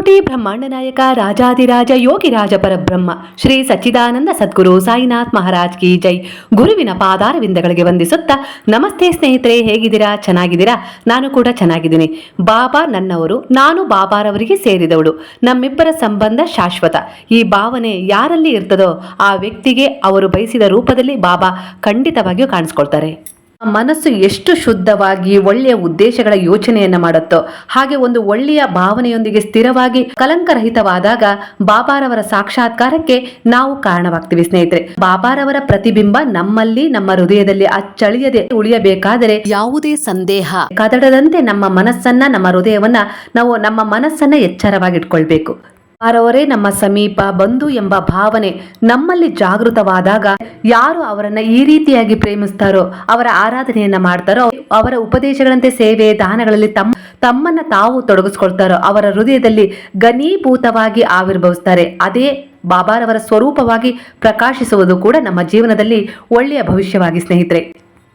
ಕೋಟಿ ಬ್ರಹ್ಮಾಂಡ ನಾಯಕ ರಾಜಾದಿರಾಜ ಯೋಗಿರಾಜ ಪರಬ್ರಹ್ಮ, ಶ್ರೀ ಸಚ್ಚಿದಾನಂದ ಸದ್ಗುರು ಸಾಯಿನಾಥ್ ಮಹಾರಾಜ್ ಕಿ ಜೈ. ಗುರುವಿನ ಪಾದಾರವಿಂದಗಳಿಗೆ ವಂದಿಸುತ್ತಾ, ನಮಸ್ತೆ ಸ್ನೇಹಿತರೆ, ಹೇಗಿದ್ದೀರಾ? ಚೆನ್ನಾಗಿದ್ದೀರಾ? ನಾನು ಕೂಡ ಚೆನ್ನಾಗಿದ್ದೀನಿ. ಬಾಬಾ ನನ್ನವರು, ನಾನು ಬಾಬಾರವರಿಗೆ ಸೇರಿದವಳು. ನಮ್ಮಿಬ್ಬರ ಸಂಬಂಧ ಶಾಶ್ವತ. ಈ ಭಾವನೆ ಯಾರಲ್ಲಿ ಇರ್ತದೋ, ಆ ವ್ಯಕ್ತಿಗೆ ಅವರು ಬಯಸಿದ ರೂಪದಲ್ಲಿ ಬಾಬಾ ಖಂಡಿತವಾಗಿಯೂ ಕಾಣಿಸ್ಕೊಳ್ತಾರೆ. ಮನಸ್ಸು ಎಷ್ಟು ಶುದ್ಧವಾಗಿ ಒಳ್ಳೆಯ ಉದ್ದೇಶಗಳ ಯೋಚನೆಯನ್ನ ಮಾಡುತ್ತೋ ಹಾಗೆ ಒಂದು ಒಳ್ಳೆಯ ಭಾವನೆಯೊಂದಿಗೆ ಸ್ಥಿರವಾಗಿ ಕಲಂಕರಹಿತವಾದಾಗ ಬಾಬಾರವರ ಸಾಕ್ಷಾತ್ಕಾರಕ್ಕೆ ನಾವು ಕಾರಣವಾಗ್ತೀವಿ ಸ್ನೇಹಿತರೆ. ಬಾಬಾರವರ ಪ್ರತಿಬಿಂಬ ನಮ್ಮಲ್ಲಿ, ನಮ್ಮ ಹೃದಯದಲ್ಲಿ ಅಚ್ಚಳಿಯದೆ ಉಳಿಯಬೇಕಾದರೆ ಯಾವುದೇ ಸಂದೇಹ ಕದಡದಂತೆ ನಮ್ಮ ಮನಸ್ಸನ್ನ, ನಮ್ಮ ಹೃದಯವನ್ನ ನಾವು ನಮ್ಮ ಮನಸ್ಸನ್ನ ಎಚ್ಚರವಾಗಿಟ್ಕೊಳ್ಬೇಕು. ಅವರವರೇ ನಮ್ಮ ಸಮೀಪ ಬಂಧು ಎಂಬ ಭಾವನೆ ನಮ್ಮಲ್ಲಿ ಜಾಗೃತವಾದಾಗ ಯಾರು ಅವರನ್ನ ಈ ರೀತಿಯಾಗಿ ಪ್ರೇಮಿಸ್ತಾರೋ, ಅವರ ಆರಾಧನೆಯನ್ನ ಮಾಡ್ತಾರೋ, ಅವರ ಉಪದೇಶಗಳಂತೆ ಸೇವೆ ದಾನಗಳಲ್ಲಿ ತಮ್ಮ, ತಮ್ಮನ್ನ ತಾವು ತೊಡಗಿಸ್ಕೊಳ್ತಾರೋ, ಅವರ ಹೃದಯದಲ್ಲಿ ಘನೀಭೂತವಾಗಿ ಆವಿರ್ಭವಿಸ್ತಾರೆ. ಅದೇ ಬಾಬಾರವರ ಸ್ವರೂಪವಾಗಿ ಪ್ರಕಾಶಿಸುವುದು ಕೂಡ ನಮ್ಮ ಜೀವನದಲ್ಲಿ ಒಳ್ಳೆಯ ಭವಿಷ್ಯವಾಗಿ ಸ್ನೇಹಿತರೆ.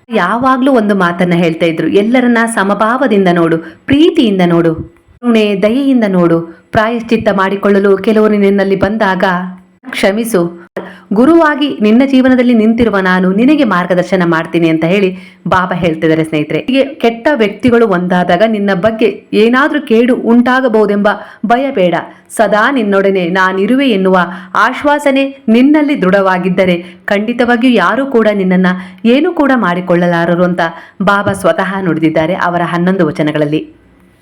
ಯಾವಾಗ್ಲೂ ಒಂದು ಮಾತನ್ನ ಹೇಳ್ತಾ ಇದ್ರು, ಎಲ್ಲರನ್ನ ಸಮಭಾವದಿಂದ ನೋಡು, ಪ್ರೀತಿಯಿಂದ ನೋಡು. ಕರುಣೆ ದಯೆಯಿಂದ ನೋಡು. ಪ್ರಾಯಶ್ಚಿತ್ತ ಮಾಡಿಕೊಳ್ಳಲು ಕೆಲವರು ನಿನ್ನಲ್ಲಿ ಬಂದಾಗ ಕ್ಷಮಿಸು. ಗುರುವಾಗಿ ನಿನ್ನ ಜೀವನದಲ್ಲಿ ನಿಂತಿರುವ ನಾನು ನಿನಗೆ ಮಾರ್ಗದರ್ಶನ ಮಾಡ್ತೀನಿ ಅಂತ ಹೇಳಿ ಬಾಬಾ ಹೇಳ್ತಿದ್ದಾರೆ ಸ್ನೇಹಿತರೆ. ಹೀಗೆ ಕೆಟ್ಟ ವ್ಯಕ್ತಿಗಳು ಒಂದಾದಾಗ ನಿನ್ನ ಬಗ್ಗೆ ಏನಾದರೂ ಕೇಡು ಉಂಟಾಗಬಹುದೆಂಬ ಭಯ ಬೇಡ. ಸದಾ ನಿನ್ನೊಡನೆ ನಾನಿರುವೆ ಎನ್ನುವ ಆಶ್ವಾಸನೆ ನಿನ್ನಲ್ಲಿ ದೃಢವಾಗಿದ್ದರೆ ಖಂಡಿತವಾಗಿಯೂ ಯಾರೂ ಕೂಡ ನಿನ್ನನ್ನ ಏನೂ ಕೂಡ ಮಾಡಿಕೊಳ್ಳಲಾರರು ಅಂತ ಬಾಬಾ ಸ್ವತಃ ನುಡಿದಿದ್ದಾರೆ ಅವರ ಹನ್ನೊಂದು ವಚನಗಳಲ್ಲಿ.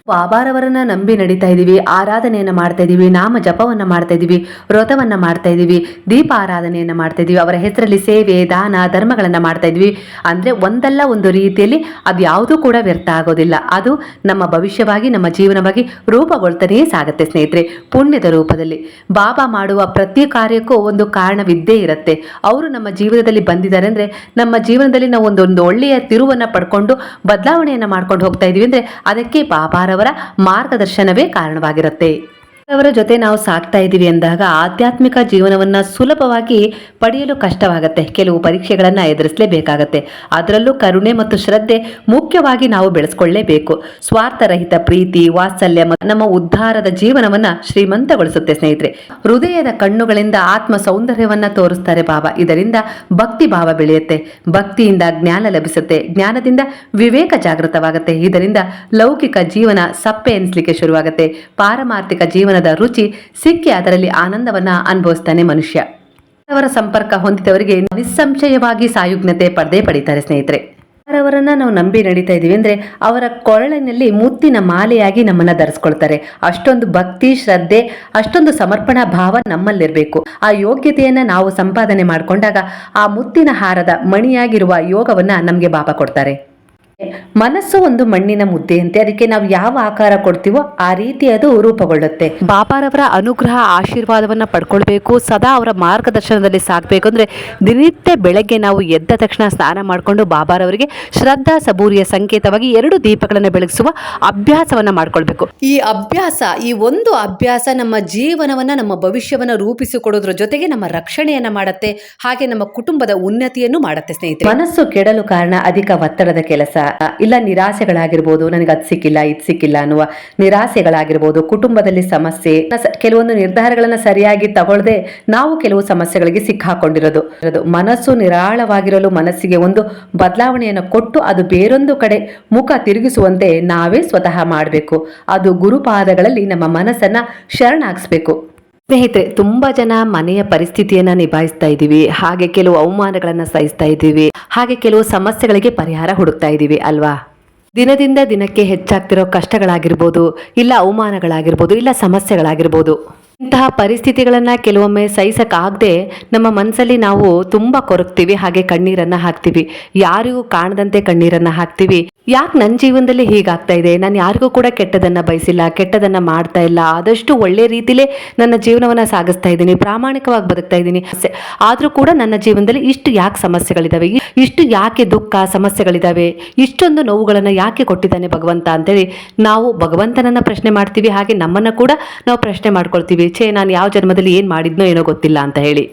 ಬಾಬಾರವರನ್ನ ನಂಬಿ ನಡೀತಾ ಇದ್ದೀವಿ ಆರಾಧನೆಯನ್ನ ಮಾಡ್ತಾ ಇದ್ದೀವಿ ನಾಮ ಜಪವನ್ನ ಮಾಡ್ತಾ ಇದ್ದೀವಿ ವ್ರತವನ್ನ ಮಾಡ್ತಾ ಇದ್ದೀವಿ ದೀಪ ಆರಾಧನೆಯನ್ನ ಮಾಡ್ತಾ ಇದ್ದೀವಿ ಅವರ ಹೆಸರಲ್ಲಿ ಸೇವೆ, ದಾನ, ಧರ್ಮಗಳನ್ನ ಮಾಡ್ತಾ ಇದ್ವಿ. ಅಂದ್ರೆ ಒಂದಲ್ಲ ಒಂದು ರೀತಿಯಲ್ಲಿ ಅದು ಯಾವುದೂ ಕೂಡ ವ್ಯರ್ಥ ಆಗೋದಿಲ್ಲ. ಅದು ನಮ್ಮ ಭವಿಷ್ಯವಾಗಿ, ನಮ್ಮ ಜೀವನವಾಗಿ ರೂಪುಗೊಳ್ತಾನೇ ಸಾಗುತ್ತೆ ಸ್ನೇಹಿತರೆ, ಪುಣ್ಯದ ರೂಪದಲ್ಲಿ. ಬಾಬಾ ಮಾಡುವ ಪ್ರತಿ ಕಾರ್ಯಕ್ಕೂ ಒಂದು ಕಾರಣವಿದ್ದೇ ಇರುತ್ತೆ. ಅವರು ನಮ್ಮ ಜೀವನದಲ್ಲಿ ಬಂದಿದ್ದಾರೆ ಅಂದ್ರೆ, ನಮ್ಮ ಜೀವನದಲ್ಲಿ ನಾವು ಒಂದು ಒಂದು ಒಳ್ಳೆಯ ತಿರುವನ್ನ ಪಡ್ಕೊಂಡು, ಬದಲಾವಣೆಯನ್ನ ಮಾಡ್ಕೊಂಡು ಹೋಗ್ತಾ ಇದೀವಿ ಅಂದ್ರೆ, ಅದಕ್ಕೆ ಬಾಬಾರವರ ಮಾರ್ಗದರ್ಶನವೇ ಕಾರಣವಾಗಿರುತ್ತೆ. ಅವರ ಜೊತೆ ನಾವು ಸಾಕ್ತಾ ಇದ್ದೀವಿ ಅಂದಾಗ ಆಧ್ಯಾತ್ಮಿಕ ಜೀವನವನ್ನ ಸುಲಭವಾಗಿ ಪಡೆಯಲು ಕಷ್ಟವಾಗುತ್ತೆ. ಕೆಲವು ಪರೀಕ್ಷೆಗಳನ್ನ ಎದುರಿಸಲೇಬೇಕಾಗತ್ತೆ. ಅದರಲ್ಲೂ ಕರುಣೆ ಮತ್ತು ಶ್ರದ್ಧೆ ಮುಖ್ಯವಾಗಿ ನಾವು ಬೆಳೆಸ್ಕೊಳ್ಳೇಬೇಕು. ಸ್ವಾರ್ಥರಹಿತ ಪ್ರೀತಿ, ವಾತ್ಸಲ್ಯ ನಮ್ಮ ಉದ್ಧಾರದ ಜೀವನವನ್ನ ಶ್ರೀಮಂತಗೊಳಿಸುತ್ತೆ ಸ್ನೇಹಿತರೆ. ಹೃದಯದ ಕಣ್ಣುಗಳಿಂದ ಆತ್ಮ ಸೌಂದರ್ಯವನ್ನ ತೋರಿಸ್ತಾರೆ ಬಾಬಾ ಇದರಿಂದ ಭಕ್ತಿ ಭಾವ ಬೆಳೆಯುತ್ತೆ. ಭಕ್ತಿಯಿಂದ ಜ್ಞಾನ ಲಭಿಸುತ್ತೆ. ಜ್ಞಾನದಿಂದ ವಿವೇಕ ಜಾಗೃತವಾಗುತ್ತೆ. ಇದರಿಂದ ಲೌಕಿಕ ಜೀವನ ಸಪ್ಪೆ ಎನಿಸ್ಲಿಕ್ಕೆ ಶುರುವಾಗುತ್ತೆ. ಪಾರಮಾರ್ಥಿಕ ಜೀವನದ ರುಚಿ ಸಿಕ್ಕಿ ಅದರಲ್ಲಿ ಆನಂದವನ್ನ ಅನುಭವಿಸ್ತಾನೆ ಮನುಷ್ಯ. ಅವರ ಸಂಪರ್ಕ ಹೊಂದಿದವರಿಗೆ ನಿಸ್ಸಂಶಯವಾಗಿ ಸಾಯುಜ್ಞತೆ ಪಡೆದೇ ಪಡೀತಾರೆ ಸ್ನೇಹಿತರೆ. ಅವರವರನ್ನ ನಾವು ನಂಬಿ ನಡೀತಾ ಇದೀವಿ ಅಂದ್ರೆ ಅವರ ಕೊರಳಿನಲ್ಲಿ ಮುತ್ತಿನ ಮಾಲೆಯಾಗಿ ನಮ್ಮನ್ನ ಧರಿಸ್ಕೊಳ್ತಾರೆ. ಅಷ್ಟೊಂದು ಭಕ್ತಿ, ಶ್ರದ್ಧೆ, ಅಷ್ಟೊಂದು ಸಮರ್ಪಣಾ ಭಾವ ನಮ್ಮಲ್ಲಿರ್ಬೇಕು. ಆ ಯೋಗ್ಯತೆಯನ್ನ ನಾವು ಸಂಪಾದನೆ ಮಾಡಿಕೊಂಡಾಗ ಆ ಮುತ್ತಿನ ಹಾರದ ಮಣಿಯಾಗಿರುವ ಯೋಗವನ್ನ ನಮ್ಗೆ ಬಾಬಾ ಕೊಡ್ತಾರೆ. ಮನಸ್ಸು ಒಂದು ಮಣ್ಣಿನ ಮುದ್ದೆಯಂತೆ ಅದಕ್ಕೆ ನಾವು ಯಾವ ಆಕಾರ ಕೊಡ್ತೀವೋ ಆ ರೀತಿ ಅದು ರೂಪುಗೊಳ್ಳುತ್ತೆ. ಬಾಬಾರವರ ಅನುಗ್ರಹ ಆಶೀರ್ವಾದವನ್ನ ಪಡ್ಕೊಳ್ಬೇಕು ಸದಾ ಅವರ ಮಾರ್ಗದರ್ಶನದಲ್ಲಿ ಸಾಗಬೇಕು ಅಂದ್ರೆ ದಿನನಿತ್ಯ ಬೆಳಗ್ಗೆ ನಾವು ಎದ್ದ ತಕ್ಷಣ ಸ್ನಾನ ಮಾಡಿಕೊಂಡು ಬಾಬಾರವರಿಗೆ ಶ್ರದ್ಧಾ ಸಬೂರಿಯ ಸಂಕೇತವಾಗಿ ಎರಡು ದೀಪಗಳನ್ನು ಬೆಳಗಿಸುವ ಅಭ್ಯಾಸವನ್ನ ಮಾಡ್ಕೊಳ್ಬೇಕು. ಈ ಅಭ್ಯಾಸ ಈ ಒಂದು ಅಭ್ಯಾಸ ನಮ್ಮ ಜೀವನವನ್ನ ನಮ್ಮ ಭವಿಷ್ಯವನ್ನ ರೂಪಿಸಿಕೊಡೋದ್ರ ಜೊತೆಗೆ ನಮ್ಮ ರಕ್ಷಣೆಯನ್ನ ಮಾಡುತ್ತೆ ಹಾಗೆ ನಮ್ಮ ಕುಟುಂಬದ ಉನ್ನತಿಯನ್ನು ಮಾಡುತ್ತೆ ಸ್ನೇಹಿತರೆ. ಮನಸ್ಸು ಕೆಡಲು ಕಾರಣ ಅಧಿಕ ಒತ್ತಡದ ಕೆಲಸ. ಇಲ್ಲ ನಿರಾಸೆಗಳಾಗಿರ್ಬೋದು, ನನಗೆ ಅದು ಸಿಕ್ಕಿಲ್ಲ, ಇದು ಸಿಕ್ಕಿಲ್ಲ ಅನ್ನುವ ನಿರಾಸೆಗಳಾಗಿರ್ಬೋದು, ಕುಟುಂಬದಲ್ಲಿ ಸಮಸ್ಯೆ ಕೆಲವೊಂದು ನಿರ್ಧಾರಗಳನ್ನು ಸರಿಯಾಗಿ ತಗೊಳ್ಳದೆ ನಾವು ಕೆಲವು ಸಮಸ್ಯೆಗಳಿಗೆ ಸಿಕ್ಕಾಕೊಂಡಿರೋದು. ಮನಸ್ಸು ನಿರಾಳವಾಗಿರಲು ಮನಸ್ಸಿಗೆ ಒಂದು ಬದಲಾವಣೆಯನ್ನು ಕೊಟ್ಟು ಅದು ಬೇರೊಂದು ಕಡೆ ಮುಖ ತಿರುಗಿಸುವಂತೆ ನಾವೇ ಸ್ವತಃ ಮಾಡಬೇಕು ಅದು ಗುರುಪಾದಗಳಲ್ಲಿ ನಮ್ಮ ಮನಸ್ಸನ್ನ ಶರಣಾಗಿಸ್ಬೇಕು ಸ್ನೇಹಿತರೆ, ತುಂಬಾ ಜನ ಮನೆಯ ಪರಿಸ್ಥಿತಿಯನ್ನ ನಿಭಾಯಿಸ್ತಾ ಇದ್ದೀವಿ. ಹಾಗೆ ಕೆಲವು ಅವಮಾನಗಳನ್ನ ಸಹಿಸ್ತಾ ಇದ್ದೀವಿ. ಹಾಗೆ ಕೆಲವು ಸಮಸ್ಯೆಗಳಿಗೆ ಪರಿಹಾರ ಹುಡುಕ್ತಾ ಇದ್ದೀವಿ, ಅಲ್ವಾ? ದಿನದಿಂದ ದಿನಕ್ಕೆ ಹೆಚ್ಚಾಗ್ತಿರೋ ಕಷ್ಟಗಳಾಗಿರ್ಬೋದು, ಇಲ್ಲ ಅವಮಾನಗಳಾಗಿರ್ಬೋದು, ಇಲ್ಲ ಸಮಸ್ಯೆಗಳಾಗಿರ್ಬೋದು. ಇಂತಹ ಪರಿಸ್ಥಿತಿಗಳನ್ನ ಕೆಲವೊಮ್ಮೆ ಸಹಿಸಕ್ಕಾಗದೆ ನಮ್ಮ ಮನಸ್ಸಲ್ಲಿ ನಾವು ತುಂಬಾ ಕೊರಗ್ತೀವಿ ಹಾಗೆ ಕಣ್ಣೀರನ್ನ ಹಾಕ್ತೀವಿ. ಯಾರಿಗೂ ಕಾಣದಂತೆ ಕಣ್ಣೀರನ್ನ ಹಾಕ್ತೀವಿ. ಯಾಕೆ ನನ್ನ ಜೀವನದಲ್ಲಿ ಹೀಗಾಗ್ತಾ ಇದೆ? ನಾನು ಯಾರಿಗೂ ಕೂಡ ಕೆಟ್ಟದನ್ನ ಬಯಸಿಲ್ಲ, ಕೆಟ್ಟದನ್ನ ಮಾಡ್ತಾ ಇಲ್ಲ. ಆದಷ್ಟು ಒಳ್ಳೆ ರೀತಿಲೇ ನನ್ನ ಜೀವನವನ್ನ ಸಾಗಿಸ್ತಾ ಇದ್ದೀನಿ, ಪ್ರಾಮಾಣಿಕವಾಗಿ ಬದುಕ್ತಾ ಇದ್ದೀನಿ. ಆದರೂ ಕೂಡ ನನ್ನ ಜೀವನದಲ್ಲಿ ಇಷ್ಟು ಯಾಕೆ ಸಮಸ್ಯೆಗಳಿದಾವೆ? ಇಷ್ಟು ಯಾಕೆ ದುಃಖ ಸಮಸ್ಯೆಗಳಿದಾವೆ? ಇಷ್ಟೊಂದು ನೋವುಗಳನ್ನ ಯಾಕೆ ಕೊಟ್ಟಿದ್ದಾನೆ ಭಗವಂತ ಅಂತೇಳಿ ನಾವು ಭಗವಂತನನ್ನ ಪ್ರಶ್ನೆ ಮಾಡ್ತೀವಿ, ಹಾಗೆ ನಮ್ಮನ್ನ ಕೂಡ ನಾವು ಪ್ರಶ್ನೆ ಮಾಡ್ಕೊಳ್ತೀವಿ. ಛೇ ನಾನು ಯಾವ ಜನ್ಮದಲ್ಲಿ ಏನು ಮಾಡಿದ್ನೋ ಏನೋ ಗೊತ್ತಿಲ್ಲ ಅಂತ ಹೇಳಿ.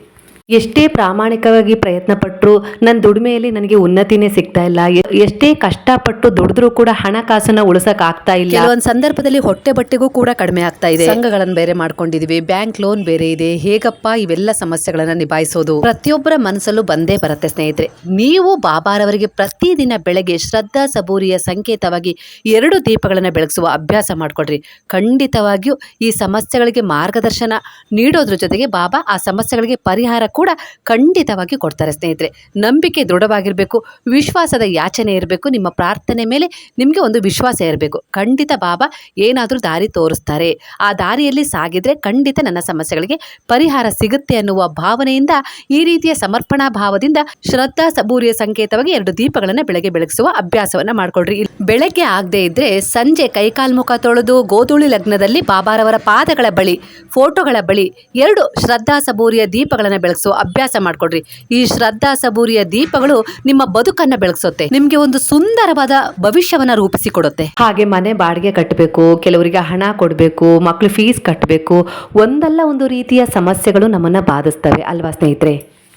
ಎಷ್ಟೇ ಪ್ರಾಮಾಣಿಕವಾಗಿ ಪ್ರಯತ್ನ ಪಟ್ಟರು ನನ್ನ ದುಡಿಮೆಯಲ್ಲಿ ನನಗೆ ಉನ್ನತಿನೇ ಸಿಗ್ತಾ ಇಲ್ಲ. ಎಷ್ಟೇ ಕಷ್ಟಪಟ್ಟು ದುಡಿದ್ರೂ ಕೂಡ ಹಣಕಾಸನ್ನ ಉಳಿಸಕ್ ಆಗ್ತಾ ಇಲ್ಲ. ಕೆಲವೊಂದು ಸಂದರ್ಭದಲ್ಲಿ ಹೊಟ್ಟೆ ಬಟ್ಟೆಗೂ ಕೂಡ ಕಡಿಮೆ ಆಗ್ತಾ ಇದೆ. ಸಂಘಗಳನ್ನು ಬೇರೆ ಮಾಡ್ಕೊಂಡಿದೀವಿ. ಬ್ಯಾಂಕ್ ಲೋನ್ ಬೇರೆ ಇದೆ. ಹೇಗಪ್ಪ ಇವೆಲ್ಲ ಸಮಸ್ಯೆಗಳನ್ನ ನಿಭಾಯಿಸೋದು? ಪ್ರತಿಯೊಬ್ಬರ ಮನಸ್ಸಲ್ಲೂ ಬಂದೇ ಬರುತ್ತೆ ಸ್ನೇಹಿತರೆ. ನೀವು ಬಾಬಾರವರಿಗೆ ಪ್ರತಿದಿನ ಬೆಳಗ್ಗೆ ಶ್ರದ್ಧಾ ಸಬೂರಿಯ ಸಂಕೇತವಾಗಿ ಎರಡು ದೀಪಗಳನ್ನು ಬೆಳಗಿಸುವ ಅಭ್ಯಾಸ ಮಾಡ್ಕೊಡ್ರಿ. ಖಂಡಿತವಾಗಿಯೂ ಈ ಸಮಸ್ಯೆಗಳಿಗೆ ಮಾರ್ಗದರ್ಶನ ನೀಡೋದ್ರ ಜೊತೆಗೆ ಬಾಬಾ ಆ ಸಮಸ್ಯೆಗಳಿಗೆ ಪರಿಹಾರ ಕೂಡ ಖಂಡಿತವಾಗಿ ಕೊಡ್ತಾರೆ, ಸ್ನೇಹಿತರೆ. ನಂಬಿಕೆ ದೃಢವಾಗಿರಬೇಕು, ವಿಶ್ವಾಸದ ಯಾಚನೆ ಇರಬೇಕು, ನಿಮ್ಮ ಪ್ರಾರ್ಥನೆ ಮೇಲೆ ನಿಮಗೆ ಒಂದು ವಿಶ್ವಾಸ ಇರಬೇಕು. ಖಂಡಿತ ಬಾಬಾ, ಏನಾದರೂ ದಾರಿ ತೋರಿಸ್ತಾರೆ. ಆ ದಾರಿಯಲ್ಲಿ ಸಾಗಿದರೆ ಖಂಡಿತ ನನ್ನ ಸಮಸ್ಯೆಗಳಿಗೆ ಪರಿಹಾರ ಸಿಗುತ್ತೆ ಅನ್ನುವ ಭಾವನೆಯಿಂದ, ಈ ರೀತಿಯ ಸಮರ್ಪಣಾ ಭಾವದಿಂದ ಶ್ರದ್ಧಾ ಸಬೂರಿಯ ಸಂಕೇತವಾಗಿ ಎರಡು ದೀಪಗಳನ್ನು ಬೆಳಗ್ಗೆ ಬೆಳಗಿಸುವ ಅಭ್ಯಾಸವನ್ನ ಮಾಡ್ಕೊಳ್ರಿ. ಇಲ್ಲಿ ಬೆಳಗ್ಗೆ ಆಗದೆ ಇದ್ರೆ ಸಂಜೆ ಕೈಕಾಲ್ಮುಖ ತೊಳೆದು ಗೋಧೂಳಿ ಲಗ್ನದಲ್ಲಿ ಬಾಬಾರವರ ಪಾದಗಳ ಬಳಿ, ಫೋಟೋಗಳ ಬಳಿ ಎರಡು ಶ್ರದ್ಧಾ ಸಬೂರಿಯ ದೀಪಗಳನ್ನು ಬೆಳಗಿಸುವ ಅಭ್ಯಾಸ ಮಾಡ್ಕೊಡ್ರಿ. ಈ ಶ್ರದ್ಧಾ ಸಬೂರಿಯ ದೀಪಗಳು ನಿಮ್ಮ ಬದುಕನ್ನ ಬೆಳಗಿಸುತ್ತೆ. ನಿಮ್ಗೆ ಒಂದು ಸುಂದರವಾದ ಭವಿಷ್ಯವನ್ನ ರೂಪಿಸಿಕೊಡುತ್ತೆ ಹಾಗೆ ಮನೆ ಬಾಡಿಗೆ ಕಟ್ಟಬೇಕು ಕೆಲವರಿಗೆ ಹಣ ಕೊಡಬೇಕು, ಮಕ್ಳು ಫೀಸ್ ಕಟ್ಟಬೇಕು ಒಂದಲ್ಲ ಒಂದು ರೀತಿಯ ಸಮಸ್ಯೆಗಳು ನಮ್ಮನ್ನ ಬಾಧಿಸ್ತವೆ ಅಲ್ವಾ ಸ್ನೇಹಿತರೆ?